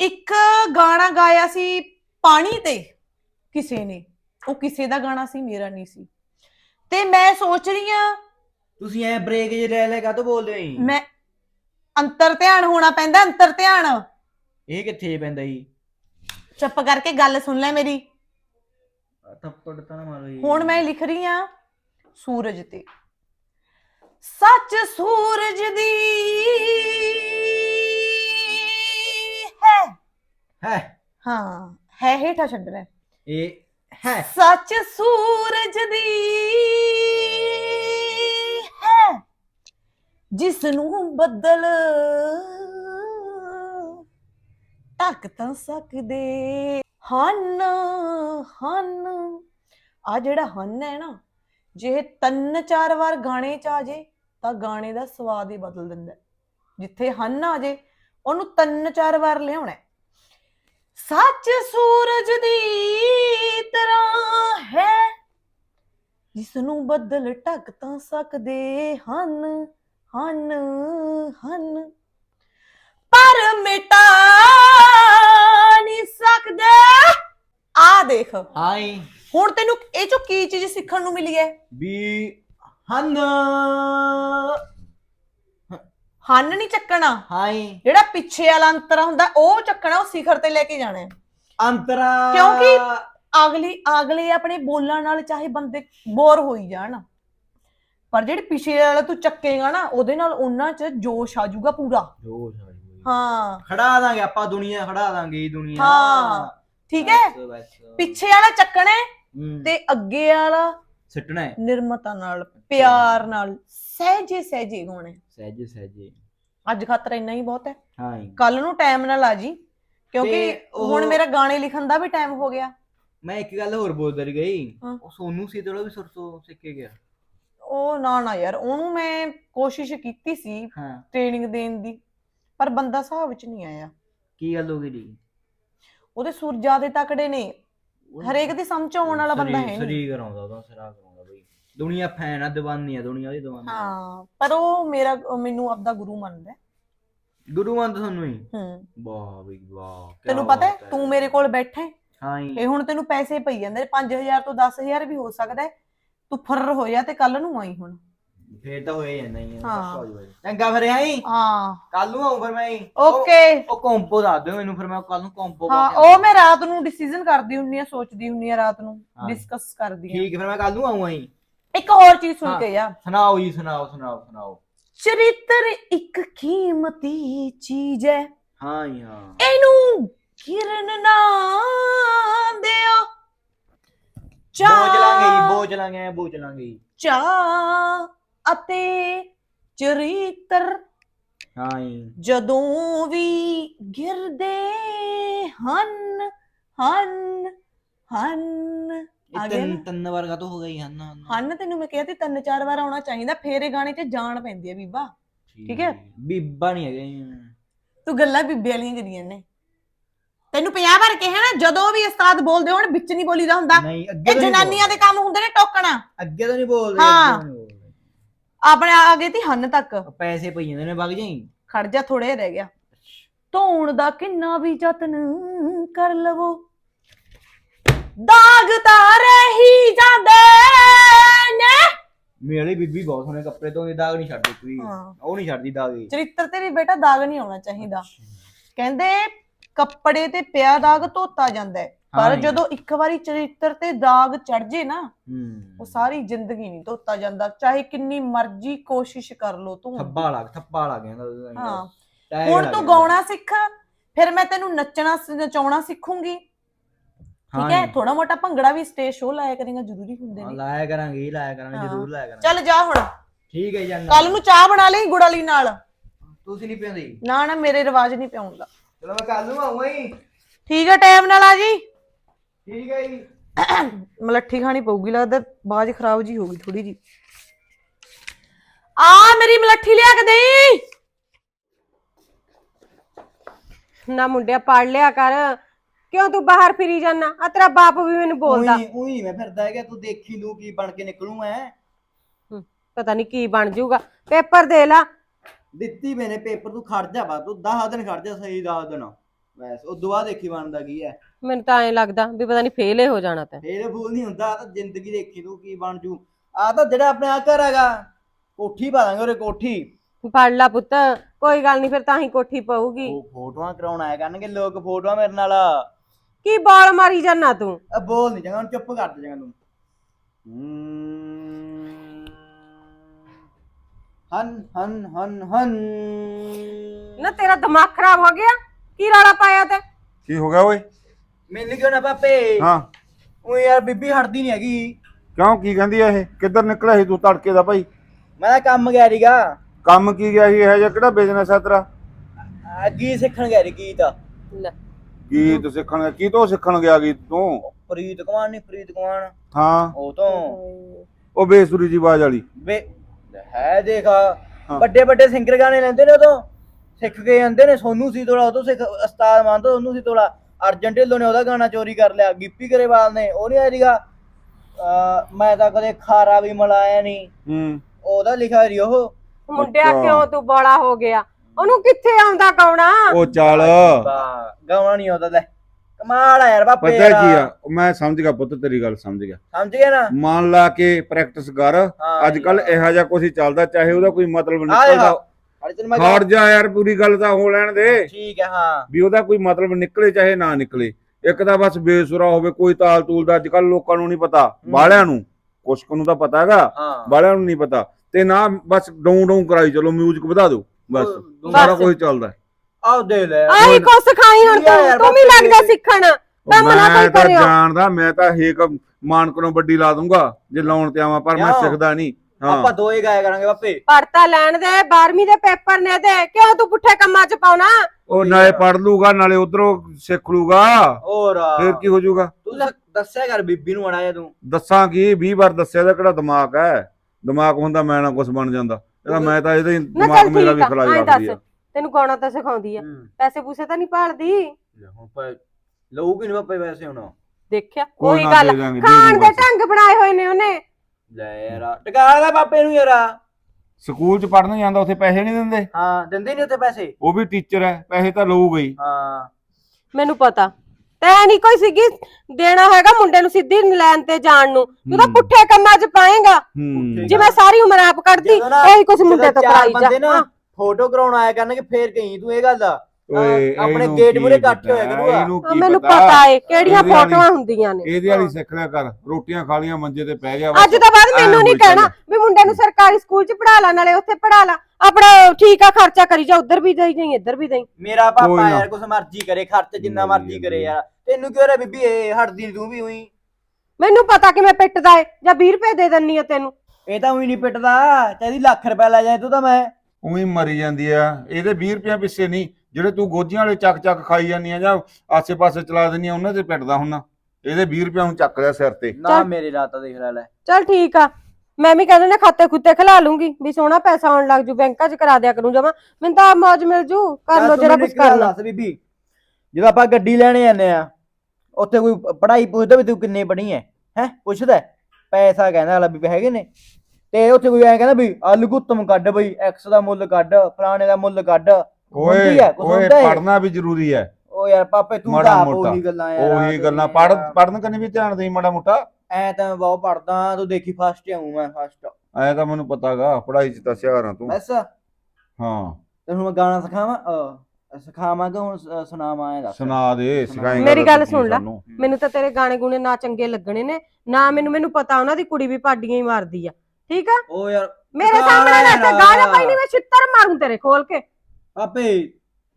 ਇੱਕ ਗਾਣਾ ਗਾਇਆ ਸੀ ਪਾਣੀ ਤੇ ਕਿਸੇ ਨੇ। ਉਹ ਕਿਸੇ ਦਾ ਗਾਣਾ ਸੀ ਮੇਰਾ ਨਹੀਂ ਸੀ। ਤੇ ਮੈਂ ਸੋਚ ਰਹੀ ਆ ਤੁਸੀਂ ਐ ਬ੍ਰੇਕ ਜੇ ਲੈ ਲੈ ਕਾ ਬੋਲਦੇ ਹੋ ਮੈਂ ਅੰਤਰ ਧਿਆਨ ਹੋਣਾ ਪੈਂਦਾ ਅੰਤਰ ਧਿਆਨ। ਇਹ ਕਿੱਥੇ ਪੈਂਦਾ ਜੀ? ਚੁੱਪ ਕਰਕੇ ਗੱਲ ਸੁਣ ਲੈ ਮੇਰੀ। ਆਹ ਥੱਪੜ ਤਾਂ ਨਾ ਮਾਰੋ ਜੀ। ਹੁਣ ਮੈਂ ਲਿਖ ਰਹੀ ਆ ਸੂਰਜ ਤੇ। ਸੱਚ ਸੂਰਜ ਦੀ ਹੈ। ਹੈ। ਹਾਂ ਹੈ ਹੇਠਾਂ ਛੱਡਣਾ ਹੈ। ਇਹ ਹੈ। ਸੱਚ ਸੂਰਜ ਦੀ ਹੈ। ਜਿਸ ਨੂੰ ਬੱਦਲ ਢੱਕ ਤਾਂ ਸਕਦੇ। ਹਨ ਹਨ। ਆ ਜਿਹੜਾ ਹਨ ਹੈ ਨਾ, ਜੇ ਇਹ ਤਿੰਨ ਚਾਰ ਵਾਰ ਗਾਣੇ ਚ ਆ ਜੇ, ਤਾਂ ਗਾਣੇ ਦਾ ਸਵਾਦ ਹੀ ਬਦਲ ਦਿੰਦਾ ਹੈ। ਜਿੱਥੇ ਹਨ ਆ ਜੇ, ਉਹਨੂੰ ਤਿੰਨ ਚਾਰ ਵਾਰ ਲਿਆਉਣਾ ਸੱਚ ਸੂਰਜ ਦੀ ਤਰ੍ਹਾਂ ਹੈ ਜਿਸ ਨੂੰ ਬੱਦਲ ਢੱਕ ਤਾਂ ਸਕਦੇ। ਹਨ ਹਨ ਹਨ। ਪਰ ਮਿਟਾ ਆ ਦੇਖ। ਹਾਂ ਜੀ ਹੁਣ ਤੈਨੂੰ ਇਹ ਚੋਂ ਕੀ ਚੀਜ਼ ਸਿੱਖਣ ਨੂੰ ਮਿਲੀ ਹੈ ਵੀ ਹਨ। ਹਨ ਨਹੀਂ ਚੱਕਣਾ। ਹਾਂ ਜੀ ਜਿਹੜਾ ਪਿੱਛੇ ਵਾਲਾ ਅੰਤਰਾ ਹੁੰਦਾ ਉਹ ਚੱਕਣਾ ਉਹ ਸਿਖਰ ਤੇ ਲੈ ਕੇ ਜਾਣਾ ਹੈ ਅੰਤਰਾ। ਕਿਉਂਕਿ ਅਗਲੀ ਅਗਲੇ ਆਪਣੇ ਬੋਲਣ ਨਾਲ ਚਾਹੇ ਬੰਦੇ ਬੋਰ ਹੋਈ ਜਾਣ। ਪਰ ਜਿਹੜੇ ਪਿਛੇ ਵਾਲਾ ਤੂੰ ਚੱਕੇਗਾ ਨਾ ਉਹਦੇ ਨਾਲ ਉਹਨਾਂ 'ਚ ਜੋਸ਼ ਆ ਜਾਊਗਾ ਪੂਰਾ। ਜੋਸ਼ ਆ ਜੀ ਹਾਂ। ਖੜਾ ਦਾਂਗੇ ਆਪਾਂ ਦੁਨੀਆ ਖੜਾ ਦਾਂਗੇ ਇਹ ਦੁਨੀਆ। ਹਾਂ, ਠੀਕ ਹੈ? ਬਸ, ਬਸ। ਪਿੱਛੇ ਵਾਲਾ ਚੱਕਣਾ ਹੈ ਹੂੰ, ਤੇ ਅੱਗੇ ਵਾਲਾ ਸਿੱਟਣਾ ਹੈ। ਨਿਰਮਤਾ ਨਾਲ ਪਿਆਰ ਨਾਲ ਸਹਿਜੇ ਸਹਿਜੇ ਗਾਉਣਾ ਹੈ। ਸਹਿਜੇ ਸਹਿਜੇ। ਅੱਜ ਖਾਤਰ ਇੰਨਾ ਹੀ ਬਹੁਤ ਹੈ। ਹਾਂ ਜੀ। ਕੱਲ ਨੂੰ ਟਾਈਮ ਨਾਲ ਆ ਜੀ ਕਿਉਂਕਿ ਤੇ ਉਹ- ਹੁਣ ਮੇਰਾ ਗਾਣੇ ਲਿਖਣ ਦਾ ਵੀ ਟਾਈਮ ਹੋ ਗਿਆ। ਮੈਂ ਇੱਕ ਗੱਲ ਹੋਰ ਬੋਲਦਾ ਰਹੀ ਗਈ। ਹਾਂ। ਉਹ ਸੋਨੂ ਸੀ ਤੇ ਉਹ ਵੀ ਸੁਰਤੋਂ ਸਿੱਖ ਕੇ ਗਿਆ। ਉਹ ਨਾ ਨਾ ਯਾਰ ਉਹਨੂੰ ਮੈਂ ਕੋਸ਼ਿਸ਼ ਕੀਤੀ ਸੀ ਹਾਂ। ਟ੍ਰੇਨਿੰਗ ਦੇਣ ਦੀ ਪਰ ਬੰਦਾ ਹਿਸਾਬ ਵਿੱਚ ਨਹੀਂ ਆਇਆ। ਕੀ ਗੱਲ ਹੋ ਗਈ ਜੀ? ਉਹਦੇ ਸੁਰ ਜ਼ਿਆਦੇ ਤਕੜੇ ਨੇ। ਹਰੇਕ ਦੀ ਸਮਝ ਆਉਣ ਵਾਲਾ ਬੰਦਾ ਹੈ ਨਹੀਂ। ਸਰੀ ਕਰਾਉਂਦਾ ਉਹਦਾ ਸਰਾ ਕਰਾਉਂਦਾ ਬਈ। ਦੁਨੀਆ ਫੈਨ ਆ ਦੀਵਾਨੀ ਆ ਦੁਨੀਆ ਦੀ ਦੀਵਾਨੀ ਹਾਂ ਪਰ ਉਹ ਮੇਰਾ ਮੈਨੂੰ ਆਪਦਾ ਗੁਰੂ ਮੰਨਦਾ। ਗੁਰੂ ਮੰਦ ਤੁਹਾਨੂੰ ਹੀ। ਹੂੰ। ਵਾਹ ਬਈ ਵਾਹ ਤੈਨੂੰ ਪਤਾ ਹੈ ਤੂੰ ਮੇਰੇ ਕੋਲ ਬੈਠਾ ਹੈ। ਹਾਂ ਇਹ ਹੁਣ ਤੈਨੂੰ ਪੈਸੇ ਪਈ ਜਾਂਦੇ ਨੇ 5000 ਤੋਂ 10000 ਵੀ ਹੋ ਸਕਦਾ ਤੂੰ ਫਰਰ ਹੋ ਜਾ ਤੇ ਕੱਲ ਨੂੰ ਆਈ ਹੁਣ। ਫੇਰ ਤਾਂ ਹੋਇਆ ਜਾਂਦਾ ਹੀ ਆ, ਹਾਂ। ਪੱਕਾ ਹੋ। ਜਾਊਗਾ ਜੀ। ਚੰਗਾ ਫਿਰ ਆਈ ਹਾਂ? ਕੱਲ ਨੂੰ ਆਉਂ ਫਿਰ ਮੈਂ ਹੀ। ਓਕੇ। ਉਹ ਕੰਪੋ ਦੱਸ ਦਿਓ ਮੈਨੂੰ ਫਿਰ ਮੈਂ ਕੱਲ ਨੂੰ ਕੰਪੋ ਹਾਂ ਉਹ ਮੈਂ ਰਾਤ ਨੂੰ ਡਿਸੀਜਨ ਕਰਦੀ ਹੁੰਨੀ ਆ ਸੋਚਦੀ ਹੁੰਨੀ ਆ ਰਾਤ ਨੂੰ ਹਾਂ। ਡਿਸਕਸ ਕਰਦੀ ਆ। ਠੀਕ ਹੈ ਫਿਰ ਮੈਂ ਕੱਲ ਨੂੰ ਆਉਂਗਾ ਹੀ ਇੱਕ ਹੋਰ ਚੀਜ਼ ਸੁਣ ਹਾਂ। ਕੇ ਯਾਰ। ਸੁਣਾਓ ਜੀ ਸੁਣਾਓ ਸੁਣਾਓ ਸੁਣਾਓ। ਚਰਿੱਤਰ ਇੱਕ ਕੀਮਤੀ ਚੀਜ਼ ਹੈ ਹਾਂ ਜੀ ਹਾਂ। ਇਹਨੂੰ ਗਿਰਨ ਨਾ ਦਿਓ। ਬੋਝ ਲਾਂਗੇ ਜੀ ਬੋਝ ਲਾਂਗੇ ਬੋਝ ਲਾਂਗੇ ਜੀ। ਚਾਹ। ਅਤੇ ਚਰਿੱਤਰ ਹਾਂ ਜੀ ਜਦੋਂ ਵੀ ਗਿਰਦੇ ਹਨ ਹਨ ਹਨ ਇਹ ਆ ਤਿੰਨ ਨਾ? ਤਿੰਨ ਵਰਗਾ ਤਾਂ ਹੋ ਗਈ ਹਨ ਹਨ ਤੈਨੂੰ ਮੈਂ ਕਿਹਾ ਤੇ ਤਿੰਨ ਚਾਰ ਵਾਰ ਆਉਣਾ ਚਾਹੀਦਾ ਫੇਰ ਇਹ ਗਾਣੇ 'ਚ ਜਾਣ ਪੈਂਦੀ ਹੈ ਬੀਬਾ ਠੀਕ ਹੈ। ਬੀਬਾ ਨਹੀਂ ਹੈਗੇ ਜੀ। ਤੂੰ ਗੱਲਾਂ ਬੀਬੇ ਵਾਲੀਆਂ ਕਰੀਆਂ ਨੇ ਤੈਨੂੰ 50 ਵਾਰ ਕਿਹਾ ਨਾ ਜਦੋਂ ਵੀ ਉਸਤਾਦ ਬੋਲਦੇ ਹੋਣ ਵਿੱਚ ਨਹੀਂ ਬੋਲੀਦਾ ਹੁੰਦਾ ਨਹੀਂ ਅੱਗੇ ਇਹ ਤਾਂ ਨਹੀਂ ਜਨਾਨੀਆਂ ਦੇ। ਕੰਮ ਹੁੰਦੇ ਨੇ ਟੋਕਣਾ ਅੱਗੇ ਤਾਂ ਨਹੀਂ ਬੋਲਦੇ ਹਾਂ। ਅੱਗੇ ਤਾਂ ਨਹੀਂ ਬੋਲਦੇ। ਆਪਣੇ ਆ ਗਏ ਤੀ ਹਨ ਤੱਕ। ਪੈਸੇ ਪਈ ਜਾਂਦੇ ਨੇ ਵਗ ਜਾਈ। ਖੜ ਜਾ ਥੋੜੇ ਰਹਿ ਗਿਆ। ਧੋਣ ਦਾ ਕਿੰਨਾ ਵੀ ਯਤਨ ਕਰ ਲਵੋ। ਦਾਗ ਤਾਂ ਰਹਿ ਜਾਂਦੇ ਨੇ। ਮੇਰੀ ਬੀਬੀ ਬਹੁਤ ਸੋਹਣੇ ਕੱਪੜੇ ਤੋਂ ਦਾਗ ਨਹੀਂ ਛੱਡਦੀ ਕੋਈ। ਹਾਂ। ਉਹ ਨਹੀਂ ਛੱਡਦੀ ਦਾਗ। ਹੀ ਚਰਿੱਤਰ ਤੇ ਵੀ ਬੇਟਾ ਦਾਗ ਨਹੀਂ ਆਉਣਾ ਚਾਹੀਦਾ। ਕਹਿੰਦੇ ਕੱਪੜੇ ਤੇ ਪਿਆ ਦਾਗ ਧੋਤਾ ਜਾਂਦਾ ਹੈ। ਪਰ ਹਾਂ। ਜਦੋਂ ਇੱਕ ਵਾਰੀ ਚਰਿੱਤਰ ਤੇ ਦਾਗ ਚੜ ਜੇ ਨਾ ਹੂੰ। ਉਹ ਸਾਰੀ ਜ਼ਿੰਦਗੀ ਨਹੀਂ ਧੋਤਾ ਜਾਂਦਾ। ਚਾਹੇ ਕਿੰਨੀ ਮਰਜ਼ੀ ਕੋਸ਼ਿਸ਼ ਕਰ ਲੋ ਤੂੰ। ਥੱਬਾ ਲੱਗ ਥੱਪਾ ਲੱਗ ਜਾਂਦਾ ਹਾਂ। ਹੁਣ ਤੂੰ। ਗਾਉਣਾ ਸਿੱਖ ਫਿਰ ਮੈਂ ਤੈਨੂੰ ਨੱਚਣਾ ਨਚਾਉਣਾ ਸਿੱਖੂੰਗੀ। ਠੀਕ ਹਾਂ? ਹੈ। ਥੋੜਾ ਮੋਟਾ ਭੰਗੜਾ ਵੀ ਸਟੇਜ ਸ਼ੋਅ ਲਾਇਆ ਕਰੇਗਾ ਜ਼ਰੂਰੀ ਹੁੰਦੇ ਹਾਂ, ਨੇ। ਲਾਇਆ ਕਰਾਂਗੇ ਲਾਇਆ ਕਰਾਂਗੇ ਹਾਂ। ਜ਼ਰੂਰ ਲਾਇਆ ਕਰਾਂਗੇ। ਚੱਲ ਜਾ ਹੁਣ। ਠੀਕ ਹੈ ਜਾਨਾ ਕੱਲ ਨੂੰ ਚਾਹ ਬਣਾ ਲਈ ਗੁੜ ਵਾਲੀ ਨਾਲ। ਤੁਸੀਂ ਨਹੀਂ ਪਿਆਉਂਦੇ ਨਾ ਨਾ ਮੇਰੇ ਰਿਵਾਜ ਨਹੀਂ ਪਿਆਉਂਦਾ ਚਲੋ ਮੈਂ ਕੱਲ ਨੂੰ ਆਉਂਗਾ ਜੀ। ਠੀਕ ਹੈ ਟਾਈਮ ਨਾਲ ਆ ਜੀ। ਠੀਕ ਹੈ ਜੀ। ਮਲੱਠੀ ਖਾਣੀ ਪਊਗੀ ਲੱਗਦਾ ਬਾਜ ਖਰਾਬ ਜੀ ਹੋ ਗਈ ਥੋੜੀ ਜੀ ਆ ਮੇਰੀ ਮਲੱਠੀ ਲਿਆ ਕੇ ਦੇਈ। ਨਾ ਮੁੰਡਿਆ ਪੜ ਲਿਆ ਕਰ। ਕਿਉਂ ਤੂੰ ਬਾਹਰ ਫਿਰੀ ਜਾਨਾ ਆ ਤੇਰਾ ਬਾਪ ਵੀ ਮੈਨੂੰ ਬੋਲਦਾ। ਉਹੀ ਉਹੀ ਮੈਂ ਫਿਰਦਾ ਹੈਗਾ ਤੂੰ ਦੇਖੀ ਲੂ ਕੀ ਬਣ ਕੇ ਨਿਕਲੂ ਹਮ, ਪਤਾ ਨਹੀਂ ਕੀ ਬਣ ਜਾਊਗਾ ਪੇਪਰ ਦੇ ਲਾ। ਦਿੱਤੀ ਮੈਨੇ ਪੇਪਰ ਤੂੰ ਖੜ ਜਾ ਬਾ ਤੂੰ 10 ਦਿਨ ਖੜ ਜਾ ਸਹੀ 10 ਦਿਨ। ਬਸ ਉਹ ਦੁਆ ਦੇਖੀ ਬਣਦਾ ਕੀ ਹੈ। ਮੈਨੂੰ ਤਾਂ ਐਂ ਲੱਗਦਾ ਵੀ ਪਤਾ ਨਹੀਂ ਫੇਲ ਹੀ ਹੋ ਜਾਣਾ ਤੈਂ। ਫੇਰ ਫੂਲ ਨਹੀਂ ਹੁੰਦਾ ਆਹ ਤਾਂ ਜ਼ਿੰਦਗੀ ਦੇਖੀ ਤੂੰ ਕੀ ਬਣ ਜੂ। ਆ ਤਾਂ ਜਿਹੜਾ ਆਪਣੇ ਆ ਘਰ ਹੈਗਾ ਕੋਠੀ ਪਾ ਦਾਂਗੇ ਉਹਰੇ ਕੋਠੀ। ਪੜ ਲਾ ਪੁੱਤ ਕੋਈ ਗੱਲ ਨਹੀਂ ਫਿਰ ਤਾਂ ਹੀ ਕੋਠੀ ਪਊਗੀ। ਉਹ ਫੋਟੋਆਂ ਕਰਾਉਣ ਆਇਆ ਕਰਨਗੇ ਲੋਕ ਫੋਟੋਆਂ ਮੇਰੇ ਨਾਲ। ਕੀ ਬਾਲ ਮਾਰੀ ਜਾਨਾ ਤੂੰ? ਆ ਬੋਲ ਨਹੀਂ ਹੁਣ ਚੁੱਪ ਕਰ ਦੇ ਚੰਗਾ ਤੂੰ। ਹਨ ਹਨ ਹਨ ਹਨ ਨਾ ਤੇਰਾ ਦਿਮਾਗ ਖਰਾਬ ਹੋ ਗਿਆ? ਕੀ ਰੌਲਾ ਪਾਇਆ ਤੇ? ਕੀ ਹੋ ਗਿਆ ਓਏ? ਮੈਨੂੰ ਕਿਉਂ ਨਾ ਪਾਪੇ? ਹਾਂ। ਉਹ ਯਾਰ ਬੀਬੀ ਹਟਦੀ ਨਹੀਂ ਹੈਗੀ। ਕਿਉਂ? ਕੀ ਕਹਿੰਦੀ ਆ ਇਹ? ਕਿੱਧਰ ਨਿਕਲਿਆ ਸੀ ਤੂੰ ਤੜਕੇ ਦਾ ਭਾਈ? ਮੈਂ ਤਾਂ ਕੰਮ ਗਿਆ ਰੀਗਾ ਕੰਮ ਕੀ ਗਿਆ ਸੀ? ਇਹ ਜਿਹਾ ਕਿਹੜਾ ਬਿਜ਼ਨਸ ਆ ਤੇਰਾ? ਕੀ ਸਿੱਖਣ ਗਿਆ ਰੀ ਗੀਤ। ਲੈ, ਗੀਤ ਸਿੱਖਣ ਕੀ ਤੋਂ ਸਿੱਖਣ ਗਿਆ ਗੀਤ ਤੂੰ? ਪ੍ਰੀਤ ਕੁਮਾਰ ਨਹੀਂ ਪ੍ਰੀਤ ਕੁਮਾਰ। ਹਾਂ। ਉਹ ਤੋਂ। ਉਹ ਬੇਸੁਰੀ ਜੀ ਆਵਾਜ਼ ਵਾਲੀ। ਵੇ ਹੈ ਦੇਖਾ ਵੱਡੇ ਵੱਡੇ ਸਿੰਗਰ ਗਾਣੇ ਲੈਂਦੇ ਨੇ ਉਦੋਂ ਸਿੱਖ ਕੇ ਜਾਂਦੇ ਨੇ ਸੋਨੂ ਸੀ ਤੋਲਾ ਉਦੋਂ ਸਿੱਖ ਉਸਤਾਦ ਮੰਨਦਾ ਸੋਨੂ ਸੀ ਤੋਲਾ ਅਰਜਨ ਢਿੱਲੋਂ ਨੇ ਉਹਦਾ ਗਾਣਾ ਚੋਰੀ ਕਰ ਲਿਆ ਗਿੱਪੀ ਗਰੇਵਾਲ ਨੇ ਉਹ ਨਹੀਂ ਆਏਗਾ ਮੈਂ ਤਾਂ ਕਦੇ ਖਾਰਾ ਵੀ ਮਲਾਇਆ ਨਹੀਂ। ਹੂੰ। ਉਹਦਾ ਲਿਖਿਆ ਰਹੀ ਉਹ। ਮੁੰਡਿਆ। ਕਿਉਂ ਤੂੰ ਬੋਲਾ ਹੋ ਗਿਆ? ਉਹਨੂੰ ਕਿੱਥੇ ਆਉਂਦਾ ਕੌਣਾ ਉਹ ਚੱਲ। ਗਾਉਣਾ ਨਹੀਂ ਆਉਂਦਾ ਲੈ ਕਮਾਲ ਆ ਯਾਰ ਬਾਪੇ ਪਤਾ। ਕੀ ਆ ਮੈਂ ਸਮਝ ਗਿਆ ਪੁੱਤ ਤੇਰੀ ਗੱਲ ਸਮਝ ਗਿਆ। ਸਮਝ ਗਿਆ ਨਾ? ਮਨ ਲਾ ਕੇ ਪ੍ਰੈਕਟਿਸ ਕਰ ਅੱਜ ਕੱਲ ਇਹੋ ਜਿਹਾ ਕੁਝ ਚੱਲਦਾ ਚਾਹੇ ਉਹਦਾ ਕੋਈ ਮਤਲਬ ਨਿਕਲਦਾ ਮੈਂ ਖੜ ਜਾ ਯਾਰ ਪੂਰੀ ਗੱਲ ਤਾਂ ਹੋ ਲੈਣ ਦੇ। ਠੀਕ ਹੈ ਹਾਂ। ਵੀ ਉਹਦਾ ਕੋਈ ਮਤਲਬ ਨਿਕਲੇ ਚਾਹੇ ਨਾ ਨਿਕਲੇ। ਇੱਕ ਤਾਂ ਬਸ ਬੇਸੁਰਾ ਹੋਵੇ ਕੋਈ ਤਾਲ ਤੂਲ ਦਾ ਅੱਜ ਕੱਲ ਲੋਕਾਂ ਨੂੰ ਨਹੀਂ ਪਤਾ ਬਾਲਿਆਂ ਨੂੰ। ਕੁਛ ਕੁ ਨੂੰ ਤਾਂ ਪਤਾ ਹੈਗਾ ਬਾਲਿਆਂ ਨੂੰ ਨਹੀਂ ਪਤਾ। ਤੇ ਨਾ ਬਸ ਡੋਂ ਡੋਂ ਕਰਾਈ ਚਲੋ ਮਿਊਜ਼ਿਕ ਵਧਾ ਦਿਓ ਬਸ। ਸਾਰਾ। ਕੁਝ ਚੱਲਦਾ। ਆਓ ਦੇ ਲੈ। ਆਹੀ ਕੋ ਸਿਖਾਈ ਹੁਣ ਤੂੰ ਤੂੰ ਵੀ ਲੱਗਦਾ ਸਿੱਖਣ। ਕੰਮ ਨਾ ਮੈਂ ਕੋਈ ਤਾਂ ਕਰਿਓ। ਜਾਣਦਾ ਮੈਂ ਤਾਂ ਹੇਕ ਮਾਨਕਰੋਂ ਵੱਡੀ ਲਾ ਦੂੰਗਾ ਜੇ ਲਾਉਣ ਤੇ ਆਵਾਂ ਪਰ ਮੈਂ? ਸਿੱਖਦਾ ਨਹੀਂ। ਆਪਾਂ ਦੋਏ ਗਾਇਆ ਕਰਾਂਗੇ ਬਾਪੇ। ਪੜਤਾ ਲੈਣ ਦੇ 12ਵੀਂ ਦੇ ਪੇਪਰ ਨੇ ਤੇ ਕਿਉਂ ਤੂੰ ਪੁੱਠੇ ਕੰਮਾਂ 'ਚ ਪਾਉਣਾ? ਉਹ ਨਾਲੇ ਪੜ ਲੂਗਾ ਨਾਲੇ ਉਧਰੋਂ ਸਿੱਖ ਲੂਗਾ। ਹੋਰ ਫੇਰ ਕੀ ਹੋ ਜਾਊਗਾ? ਤੂੰ ਦੱਸਿਆ ਕਰ ਬੀਬੀ ਨੂੰ ਆਣਾ ਤੂੰ। ਦੱਸਾਂ ਕੀ 20 ਵਾਰ ਦੱਸਿਆ ਦਾ ਕਿਹੜਾ ਦਿਮਾਗ ਹੈ। ਦਿਮਾਗ ਹੁੰਦਾ ਮੈਂ ਨਾ ਕੁਝ ਬਣ ਜਾਂਦਾ। ਇਹਦਾ ਮੈਂ ਤਾਂ ਇਹਦੇ ਦਿਮਾਗ ਮੇਰਾ ਵੀ ਖਲਾਈ ਰੱਖਦੀ ਆ। ਦੱਸ ਤੈਨੂੰ ਗਾਉਣਾ ਤਾਂ ਸਿਖਾਉਂਦੀ ਆ। ਪੈਸੇ ਪੂਸੇ ਤਾਂ ਨਹੀਂ ਭਾਲਦੀ? ਹੁਣ ਪੈ ਲਊਗੀ ਨਹੀਂ ਬਾਪੇ ਵੈਸੇ ਹੁਣ। ਦੇਖਿਆ ਕੋਈ ਗੱਲ। ਖਾਣ ਦੇ। ਢੰਗ ਬਣਾਏ ਹੋਏ ਨੇ ਉਹਨੇ। ਲੈ ਯਾਰ ਟਕਾ ਦਾ ਪਾਪੇ ਨੂੰ ਯਾਰ। ਸਕੂਲ ਚ ਪੜਨ ਜਾਂਦਾ ਉੱਥੇ ਪੈਸੇ ਨਹੀਂ ਦਿੰਦੇ। ਹਾਂ ਦਿੰਦੇ ਨਹੀਂ ਉੱਥੇ ਪੈਸੇ। ਉਹ ਵੀ ਟੀਚਰ ਹੈ ਪੈਸੇ ਤਾਂ ਲਊਗਾ ਹੀ। ਹਾਂ। ਮੈਨੂੰ ਪਤਾ। ਤੈ ਨਹੀਂ ਕੋਈ ਸੀਗੀ ਦੇਣਾ ਹੈਗਾ ਮੁੰਡੇ ਨੂੰ ਸਿੱਧੀ ਲੈਣ ਤੇ ਜਾਣ ਨੂੰ। ਤੂੰ ਤਾਂ। ਪੁੱਠੇ ਕੰਮਾਂ 'ਚ ਪਾਏਗਾ। ਹੂੰ। ਜੇ ਮੈਂ ਸਾਰੀ ਉਮਰ ਆਪ ਕੱਢਦੀ ਇਹੀ ਕੁਛ ਮੁੰਡੇ ਤੋਂ ਕਰਾਈ ਬੰਦੇ ਜਾ ਨਾ ਫੋਟੋ ਕਰਾਉਣ ਆਇਆ ਕਰਨਗੇ ਫੇਰ ਕਹੀਂ ਤੂੰ ਇਹ ਗੱਲ ਦਾ। ਓਏ ਆਪਣੇ ਇਹਨੂੰ ਗੇਟ ਕੀ ਮੂਹਰੇ ਇਕੱਠੇ ਹੋਇਆ ਕਰੂਗਾ। ਇਹਨੂੰ ਕੀ ਮੈਨੂੰ ਪਤਾ? ਏ ਕਿਹੜੀਆਂ ਇਹਦੇ ਵਾਲੀ- ਫੋਟੋਆਂ ਹੁੰਦੀਆਂ ਨੇ। ਇਹਦੇ ਵਾਲੀ ਸਿੱਖ ਲਿਆ ਕਰ। ਰੋਟੀਆਂ ਖਾ ਲੀਆਂ ਮੰਜੇ ਤੇ ਪੈ ਗਿਆ ਅੱਜ ਤੋਂ ਬਾਅਦ ਮੈਨੂੰ ਨਹੀਂ। ਕਹਿਣਾ ਵੀ ਮੁੰਡੇ ਨੂੰ ਸਰਕਾਰੀ ਸਕੂਲ 'ਚ ਪੜਾ ਲਾ ਨਾਲੇ ਉੱਥੇ ਪੜਾ ਲਾ। ਆਪਣਾ ਠੀਕ ਆ ਖਰਚਾ ਕਰੀ ਜਾ ਉਧਰ ਵੀ ਦੇਈ ਜਾਈ ਇੱਧਰ ਵੀ ਦੇਈ। ਮੇਰਾ ਕੋਈ ਪਾਪਾ ਨਾ। ਯਾਰ ਕੁਛ ਮਰਜ਼ੀ ਕਰੇ ਖਰਚ ਜਿੰਨਾ ਮੇਰੀ ਮਰਜ਼ੀ ਕਰੇ ਯਾਰ। ਤੈਨੂੰ ਕਿਉਂ ਰੇ ਬੀਬੀ ਇਹ ਹਟਦੀ ਨੀ ਤੂੰ ਵੀ ਉਹੀ। ਮੈਨੂੰ ਪਤਾ ਕਿ ਮੈਂ ਪਿੱਟਦਾ ਏ ਜਾਂ 20 ਰੁਪਏ ਦੇ ਦਿੰਨੀ ਆ ਤੈਨੂੰ। ਇਹ ਤਾਂ ਉਹੀ ਨਹੀਂ ਪਿੱਟਦਾ ਚਾਹੀਦੀ ਲੱਖ ਰੁਪਏ ਲੈ ਜਾਏ ਤੂੰ ਤਾਂ ਮੈਂ। ਉਹੀ ਮਰੀ ਜਾਂਦੀ ਆ। ਇਹਦੇ 20 ਰੁਪਏ ਪਿੱਛੇ ਨਹੀਂ ਜਿਹੜੇ ਤੂੰ ਗੋਜੀਆਂ ਵਾਲੇ ਚੱਕ ਚੱਕ ਖਾਈ ਜਾਂਦੀ ਆ ਜਾਂ ਆਸੇ-ਪਾਸੇ ਚਲਾ ਦਿੰਦੀ ਆ ਉਹਨਾਂ ਤੇ ਪਿੱਟਦਾ ਹੁੰਨਾ ਇਹਦੇ 20 ਰੁਪਏ ਹੁਣ ਚੱਕ ਲਿਆ ਸਿਰ ਤੇ। ਨਾ। ਮੇਰੇ ਰਾਤ ਦੇਖ ਲੈ ਲੈ। ਚਲ ਠੀਕ ਆ। ਮੈਂ ਵੀ ਕਹਿੰਦੇ ਨੇ ਖਾਤੇ ਖੁੱਤੇ ਖਿਲਾ ਲੂੰਗੀ ਵੀ ਸੋਹਣਾ ਪੈਸਾ ਆਉਣ ਲੱਗ ਜੂ ਬੈਂਕਾਂ 'ਚ ਕਰਾ ਦਿਆ ਕਰੂੰ ਜਮਾ। ਮੈਨੂੰ ਤਾਂ ਆਪ ਮੌਜ ਮਿਲ ਜੂ। ਕਰ ਲੋ ਜਿਹੜਾ ਕੁਝ ਕਰਨਾ ਦੱਸ ਬੀਬੀ ਜਦੋਂ ਆਪਾਂ ਗੱਡੀ ਲੈਣੇ ਜਾਂਦੇ ਆ ਉੱਥੇ ਕੋਈ ਪੜ੍ਹਾਈ ਪੁੱਛਦਾ ਵੀ ਤੂੰ ਕਿੰਨੇ ਪੜ੍ਹੀ ਐ? ਹੈ? ਪੁੱਛਦਾ? ਪੈਸਾ ਕਹਿੰਦਾ ਅਲਾ ਵੀ ਹੈਗੇ ਨੇ। ਤੇ ਉੱਥੇ ਕੋਈ ਐ ਕਹਿੰਦਾ ਵੀ ਅਲਗੁੱਤਮ ਕੱਢ ਬਈ ਐਕਸ ਦਾ ਮੁੱਲ ਕੱਢ ਫਲਾਣੇ ਦਾ ਮੁੱਲ ਕੱਢ। ਓਏ ਹੁੰਦੀ ਆ, ਕੁਛ ਓਏ ਹੁੰਦਾ ਹੈ। ਪੜਨਾ ਵੀ ਜ਼ਰੂਰੀ ਹੈ ਉਹ ਯਾਰ ਪਾਪੇ ਤੂੰ ਮਾੜਾ ਤਾਂ ਆਪ ਮੋਟਾ। ਉਹੀ ਗੱਲਾਂ ਯਾਰ ਉਹੀ ਗੱਲਾਂ। ਪੜ ਪੜਨ ਕੰਨੇ ਵੀ ਧਿਆਨ ਦੇਈ ਮਾੜਾ ਮੋਟਾ? ਐ ਤਾਂ ਮੈਂ ਬਹੁਤ ਪੜਦਾ ਤੂੰ ਦੇਖੀ ਫਸਟ ਆਉਂ ਮੈਂ ਫਸਟ ਐ ਤਾਂ ਮੈਨੂੰ ਪਤਾਗਾ ਪੜਾਈ ਚ ਤਾਂ ਸਿਆਰਾਂ ਤੂੰ। ਬਸ ਹਾਂ। ਤੈਨੂੰ ਮੈਂ ਗਾਣਾ ਸਿਖਾਵਾਂ? ਅਹ, ਸਿਖਾਵਾਂਗਾ ਹੁਣ ਸ- ਸੁਣਾਵਾਂ ਐ ਦੱਸ। ਸੁਣਾ ਦੇ ਸਿਖਾਏਂਗਾ ਮੇਰੀ ਤਾਂ ਗੱਲ ਕੀ ਸੁਣ ਲੈ। ਸਾਨੂੰ। ਮੈਨੂੰ ਤਾਂ ਤੇਰੇ ਗਾਣੇ ਗੁਣੇ ਨਾ ਚੰਗੇ ਲੱਗਣੇ ਨੇ ਨਾ ਮੈਨੂੰ ਮੈਨੂੰ ਪਤਾ ਉਹਨਾਂ ਦੀ ਕੁੜੀ ਵੀ ਪਾਡੀਆਂ ਹੀ ਮਾਰਦੀ ਆ। ਠੀਕ ਆ? ਉਹ ਯਾਰ ਮੇਰੇ ਸਾਹਮਣੇ ਨਾ। ਗਾਣਾ ਪਾਈ ਨਹੀਂ ਮੈਂ ਛਿੱਤਰ ਮਾਰੂੰ ਤੇਰੇ ਖੋਲ ਕੇ। ਪਾਪੇ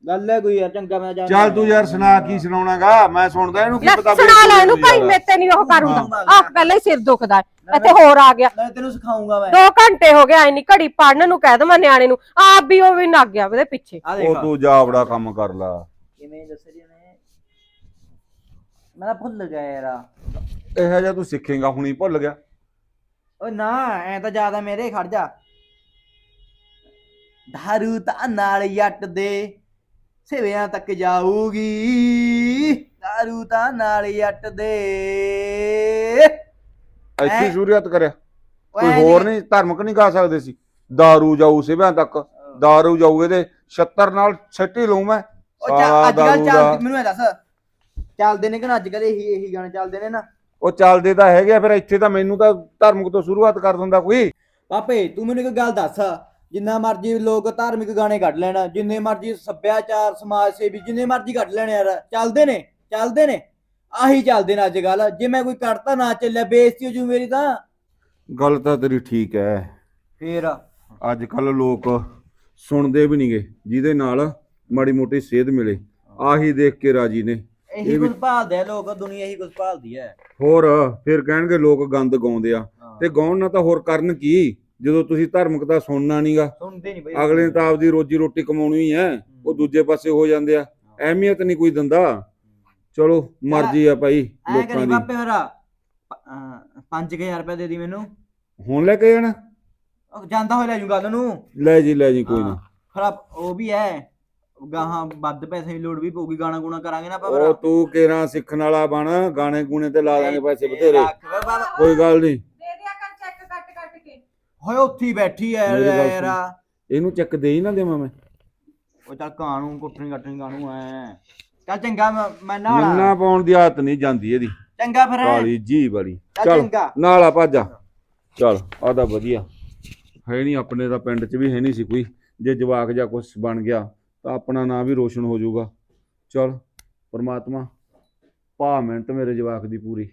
ਗੱਲ ਹੈ ਕੋਈ ਯਾਰ ਚੰਗਾ ਮੈਂ ਜਾਣਾ ਚੱਲ ਤੂੰ ਯਾਰ ਸੁਣਾ ਕੀ ਸੁਣਾਉਣਾਗਾ ਮੈਂ ਸੁਣਦਾ ਇਹਨੂੰ ਕੀ ਲੈ ਪਤਾ ਵੀ ਸੁਣਾ ਲੈ ਇਹ ਇਹਨੂੰ ਭਾਈ ਯਾਰ। ਮੇਤੇ ਨਹੀਂ ਉਹ ਕਰੂੰਗਾ। ਆਹ ਪਹਿਲਾਂ ਹੀ ਸਿਰ ਦੁਖਦਾ ਹੈ। ਇੱਥੇ ਹੋਰ ਆ ਗਿਆ। ਮੈਂ ਤੈਨੂੰ ਸਿਖਾਉਂਗਾ ਮੈਂ। 2 ਘੰਟੇ ਹੋ ਗਏ ਆਈ ਨਹੀਂ ਘੜੀ ਪੜਨ ਨੂੰ ਕਹਿ ਦਵਾਂ ਨਿਆਣੇ ਨੂੰ। ਆਪ ਵੀ ਉਹ ਵੀ ਨੱਗ ਗਿਆ ਉਹਦੇ ਪਿੱਛੇ। ਆ ਉਹ ਤੂੰ ਜਾ ਬੜਾ ਕੰਮ ਕਰ ਲਾ। ਕਿਵੇਂ ਦੱਸ ਰਹੀ ਨੇ ਮੈਂ ਤਾਂ ਭੁੱਲ ਗਿਆ ਯਾਰ। ਇਹੋ ਜਿਹਾ ਤੂੰ ਸਿੱਖੇਗਾ ਹੁਣੀ ਭੁੱਲ ਗਿਆ। ਓਏ ਨਾ ਐ ਤਾਂ ਜ਼ਿਆਦਾ ਮੇਰੇ ਖੜ ਜਾ। ਧਾਰੂ ਤਾਂ ਨਾਲ ਜੱਟ ਦੇ ਸਿਵਿਆਂ ਤੱਕ ਜਾਊਗੀ ਧਾਰੂ ਤਾਂ ਨਾਲ ਜੱਟ ਦੇ ਇੱਥੇ ਹੈਂ? ਸ਼ੁਰੂਆਤ ਕਰਿਆ ਓਏ ਕੋਈ ਐਂ ਹੋਰ ਨੀ- ਨਹੀਂ ਧਰਮਕ ਨਹੀਂ ਗਾ ਸਕਦੇ ਸੀ दारू ਜਾਊ ਸਿਵਿਆਂ ਤੱਕ दारू ਜਾਊ ਇਹਦੇ 76 ਨਾਲ ਛੱਟੀ ਲਊ ਮੈਂ ਉਹ ਚੱਲ ਸਾਲਾ ਅੱਜ ਕੱਲ ਦਾਰੂ ਦਾ। ਚੱਲ ਮੈਨੂੰ ਇਹ ਦੱਸ ਚੱਲਦੇ ਨੇ ਕਿ ਨਾ ਅੱਜ ਕੱਲ ਇਹੀ ਇਹੀ ਗਾਣੇ ਚੱਲਦੇ ਨੇ ਨਾ ਉਹ ਚੱਲਦੇ ਤਾਂ ਹੈਗੇ ਆ, ਫਿਰ ਇੱਥੇ ਤਾਂ ਮੈਨੂੰ ਤਾਂ ਧਰਮਕ ਤੋਂ ਸ਼ੁਰੂਆਤ ਕਰ ਦਿੰਦਾ ਕੋਈ ਪਾਪੇ ਤੂੰ ਮੈਨੂੰ ਇੱਕ ਗੱਲ ਦੱਸ ਜਿੰਨਾ ਮਰਜ਼ੀ ਲੋਕ ਧਾਰਮਿਕ ਗਾਣੇ ਕੱਢ ਲੈਣ ਜਿੰਨੇ ਮਰਜ਼ੀ ਸੱਭਿਆਚਾਰ ਸਮਾਜ ਸੇਵੀ ਜਿੰਨੇ ਮਰਜ਼ੀ ਕੱਢ ਲੈਣ ਯਾਰ ਚੱਲਦੇ ਨੇ ਚੱਲਦੇ ਨੇ ਆਹੀ ਚੱਲਦੇ ਨੇ ਅੱਜ ਕੱਲ ਜੇ ਮੈਂ ਕੋਈ ਕੱਢਤਾ ਨਾ ਚੱਲਿਆ ਬੇਇੱਜ਼ਤੀ ਹੋ ਜੂ ਮੇਰੀ ਤਾਂ। ਗੱਲ ਤਾਂ ਤੇਰੀ ਠੀਕ ਹੈ ਫੇਰ? ਅੱਜ ਕੱਲ ਲੋਕ ਸੁਣਦੇ ਵੀ ਨਹੀਂਗੇ ਜਿਹਦੇ ਨਾਲ ਮਾੜੀ ਮੋਟੀ ਸੇਧ ਮਿਲੇ ਆਹੀ ਦੇਖ ਕੇ ਰਾਜੀ ਨੇ। ਇਹੀ ਕੁਝ ਭਾਲਦੇ ਆ ਲੋਕ ਦੁਨੀਆ ਇਹੀ ਕੁਝ ਭਾਲਦੀ ਹੈ ਹੋਰ ਫਿਰ ਕਹਿਣਗੇ ਲੋਕ ਗੰਦ ਗਾਉਂਦੇ ਆ ਤੇ ਗਾਉਣ ਨਾ ਤਾਂ ਹੋਰ ਕਰਨ ਕੀ? ਜਦੋਂ ਤੁਸੀਂ ਧਾਰਮਿਕ ਦਾ ਸੁਣਨਾ ਨਹੀਂਗਾ ਸੁਣਦੇ ਨਹੀਂ ਬਈ। ਅਗਲੇ ਨੇ ਤਾਂ ਆਪਦੀ ਰੋਜੀ ਰੋਟੀ ਕਮਾਉਣੀ ਹੀ ਉਹ ਦੂਜੇ ਪਾਸੇ ਹੋ ਜਾਂਦੇ ਆ। ਅਹਿਮੀਅਤ ਨਹੀਂ ਕੋਈ ਦਿੰਦਾ। ਚਲੋ ਮਰਜ਼ੀ ਆ ਭਾਈ ਐ ਲੋਕਾਂ ਕਰੀ ਦੀ ਪਾਪੇ ਮੇਰਾ 5000 ਰੁਪਏ ਦੇ ਦੀ ਮੈਨੂੰ। ਹੁਣ ਲੈ ਕੇ ਜਾਣਾ? ਉਹ ਜਾਂਦਾ ਹੋਇਆ ਲੈ ਜੂ ਗੱਲ ਨੂੰ। ਲੈ ਜੀ ਲੈ ਜੀ ਕੋਈ ਨਾ। ਖਰਾਬ ਉਹ ਵੀ ਹੈ। ਗਾਹਾਂ ਵੱਧ ਪੈਸੇ ਦੀ ਲੋੜ ਵੀ ਪਊਗੀ ਗਾਣਾ ਗੁਣਾ ਕਰਾਂਗੇ ਨਾ ਆਪਾਂ ਉਹ ਤੂੰ ਕੇਰਾ ਸਿੱਖਣ ਵਾਲਾ ਬਣ ਗਾਣੇ ਗੂਣੇ ਤੇ ਲਾ ਦਾਂਗੇ ਪੈਸੇ ਬਥੇਰੇ। ਕੋਈ ਗੱਲ ਨਹੀਂ ਦੇ ਦਿਆ ਕਰ ਚੈੱਕ ਕੱਟ ਕੱਟ ਕੇ ਹੋਏ ਉੱਥੇ ਹੀ ਬੈਠੀ ਐ ਮੇਰੀ ਗੱਲ ਯਾਰ ਇਹਨੂੰ ਚੱਕ ਦੇ ਹੀ ਨਾ ਦੇਵਾਂ ਮੈਂ ਉਹ ਚੱਲ ਕਾਣੂ ਕੁੱਟਣੀ ਕੱਟਣੀ ਕਾਣੂ ਐ। ਚੱਲ ਚੰਗਾ ਮੈਂ- ਮੈਂ ਮੰਨਾ ਨਾਲ ਪਾਉਣ ਦੀ ਆਦਤ ਨਹੀਂ ਜਾਂਦੀ ਇਹਦੀ। ਚੰਗਾ ਫਿਰ। ਕਾਲੀ ਜੀ ਵਾਲੀ। ਚੱਲ ਚੱਲ ਚੰਗਾ। ਨਾਲ ਆ ਭੱਜਾ ਚੱਲ ਆਦਾ ਵਧੀਆ। ਹੈ ਨਹੀਂ ਆਪਣੇ ਦਾ ਪਿੰਡ 'ਚ ਵੀ ਹੈ ਨਹੀਂ ਸੀ ਕੋਈ। ਜੇ ਜਵਾਕ ਜਾਂ ਕੁਝ ਬਣ ਗਿਆ ਤਾਂ ਆਪਣਾ ਨਾਂ ਵੀ ਰੋਸ਼ਨ ਹੋ ਜਾਊਗਾ। ਚੱਲ ਪਰਮਾਤਮਾ ਪਾ ਮਿਹਨਤ ਮੇਰੇ ਜਵਾਕ ਦੀ ਪੂਰੀ।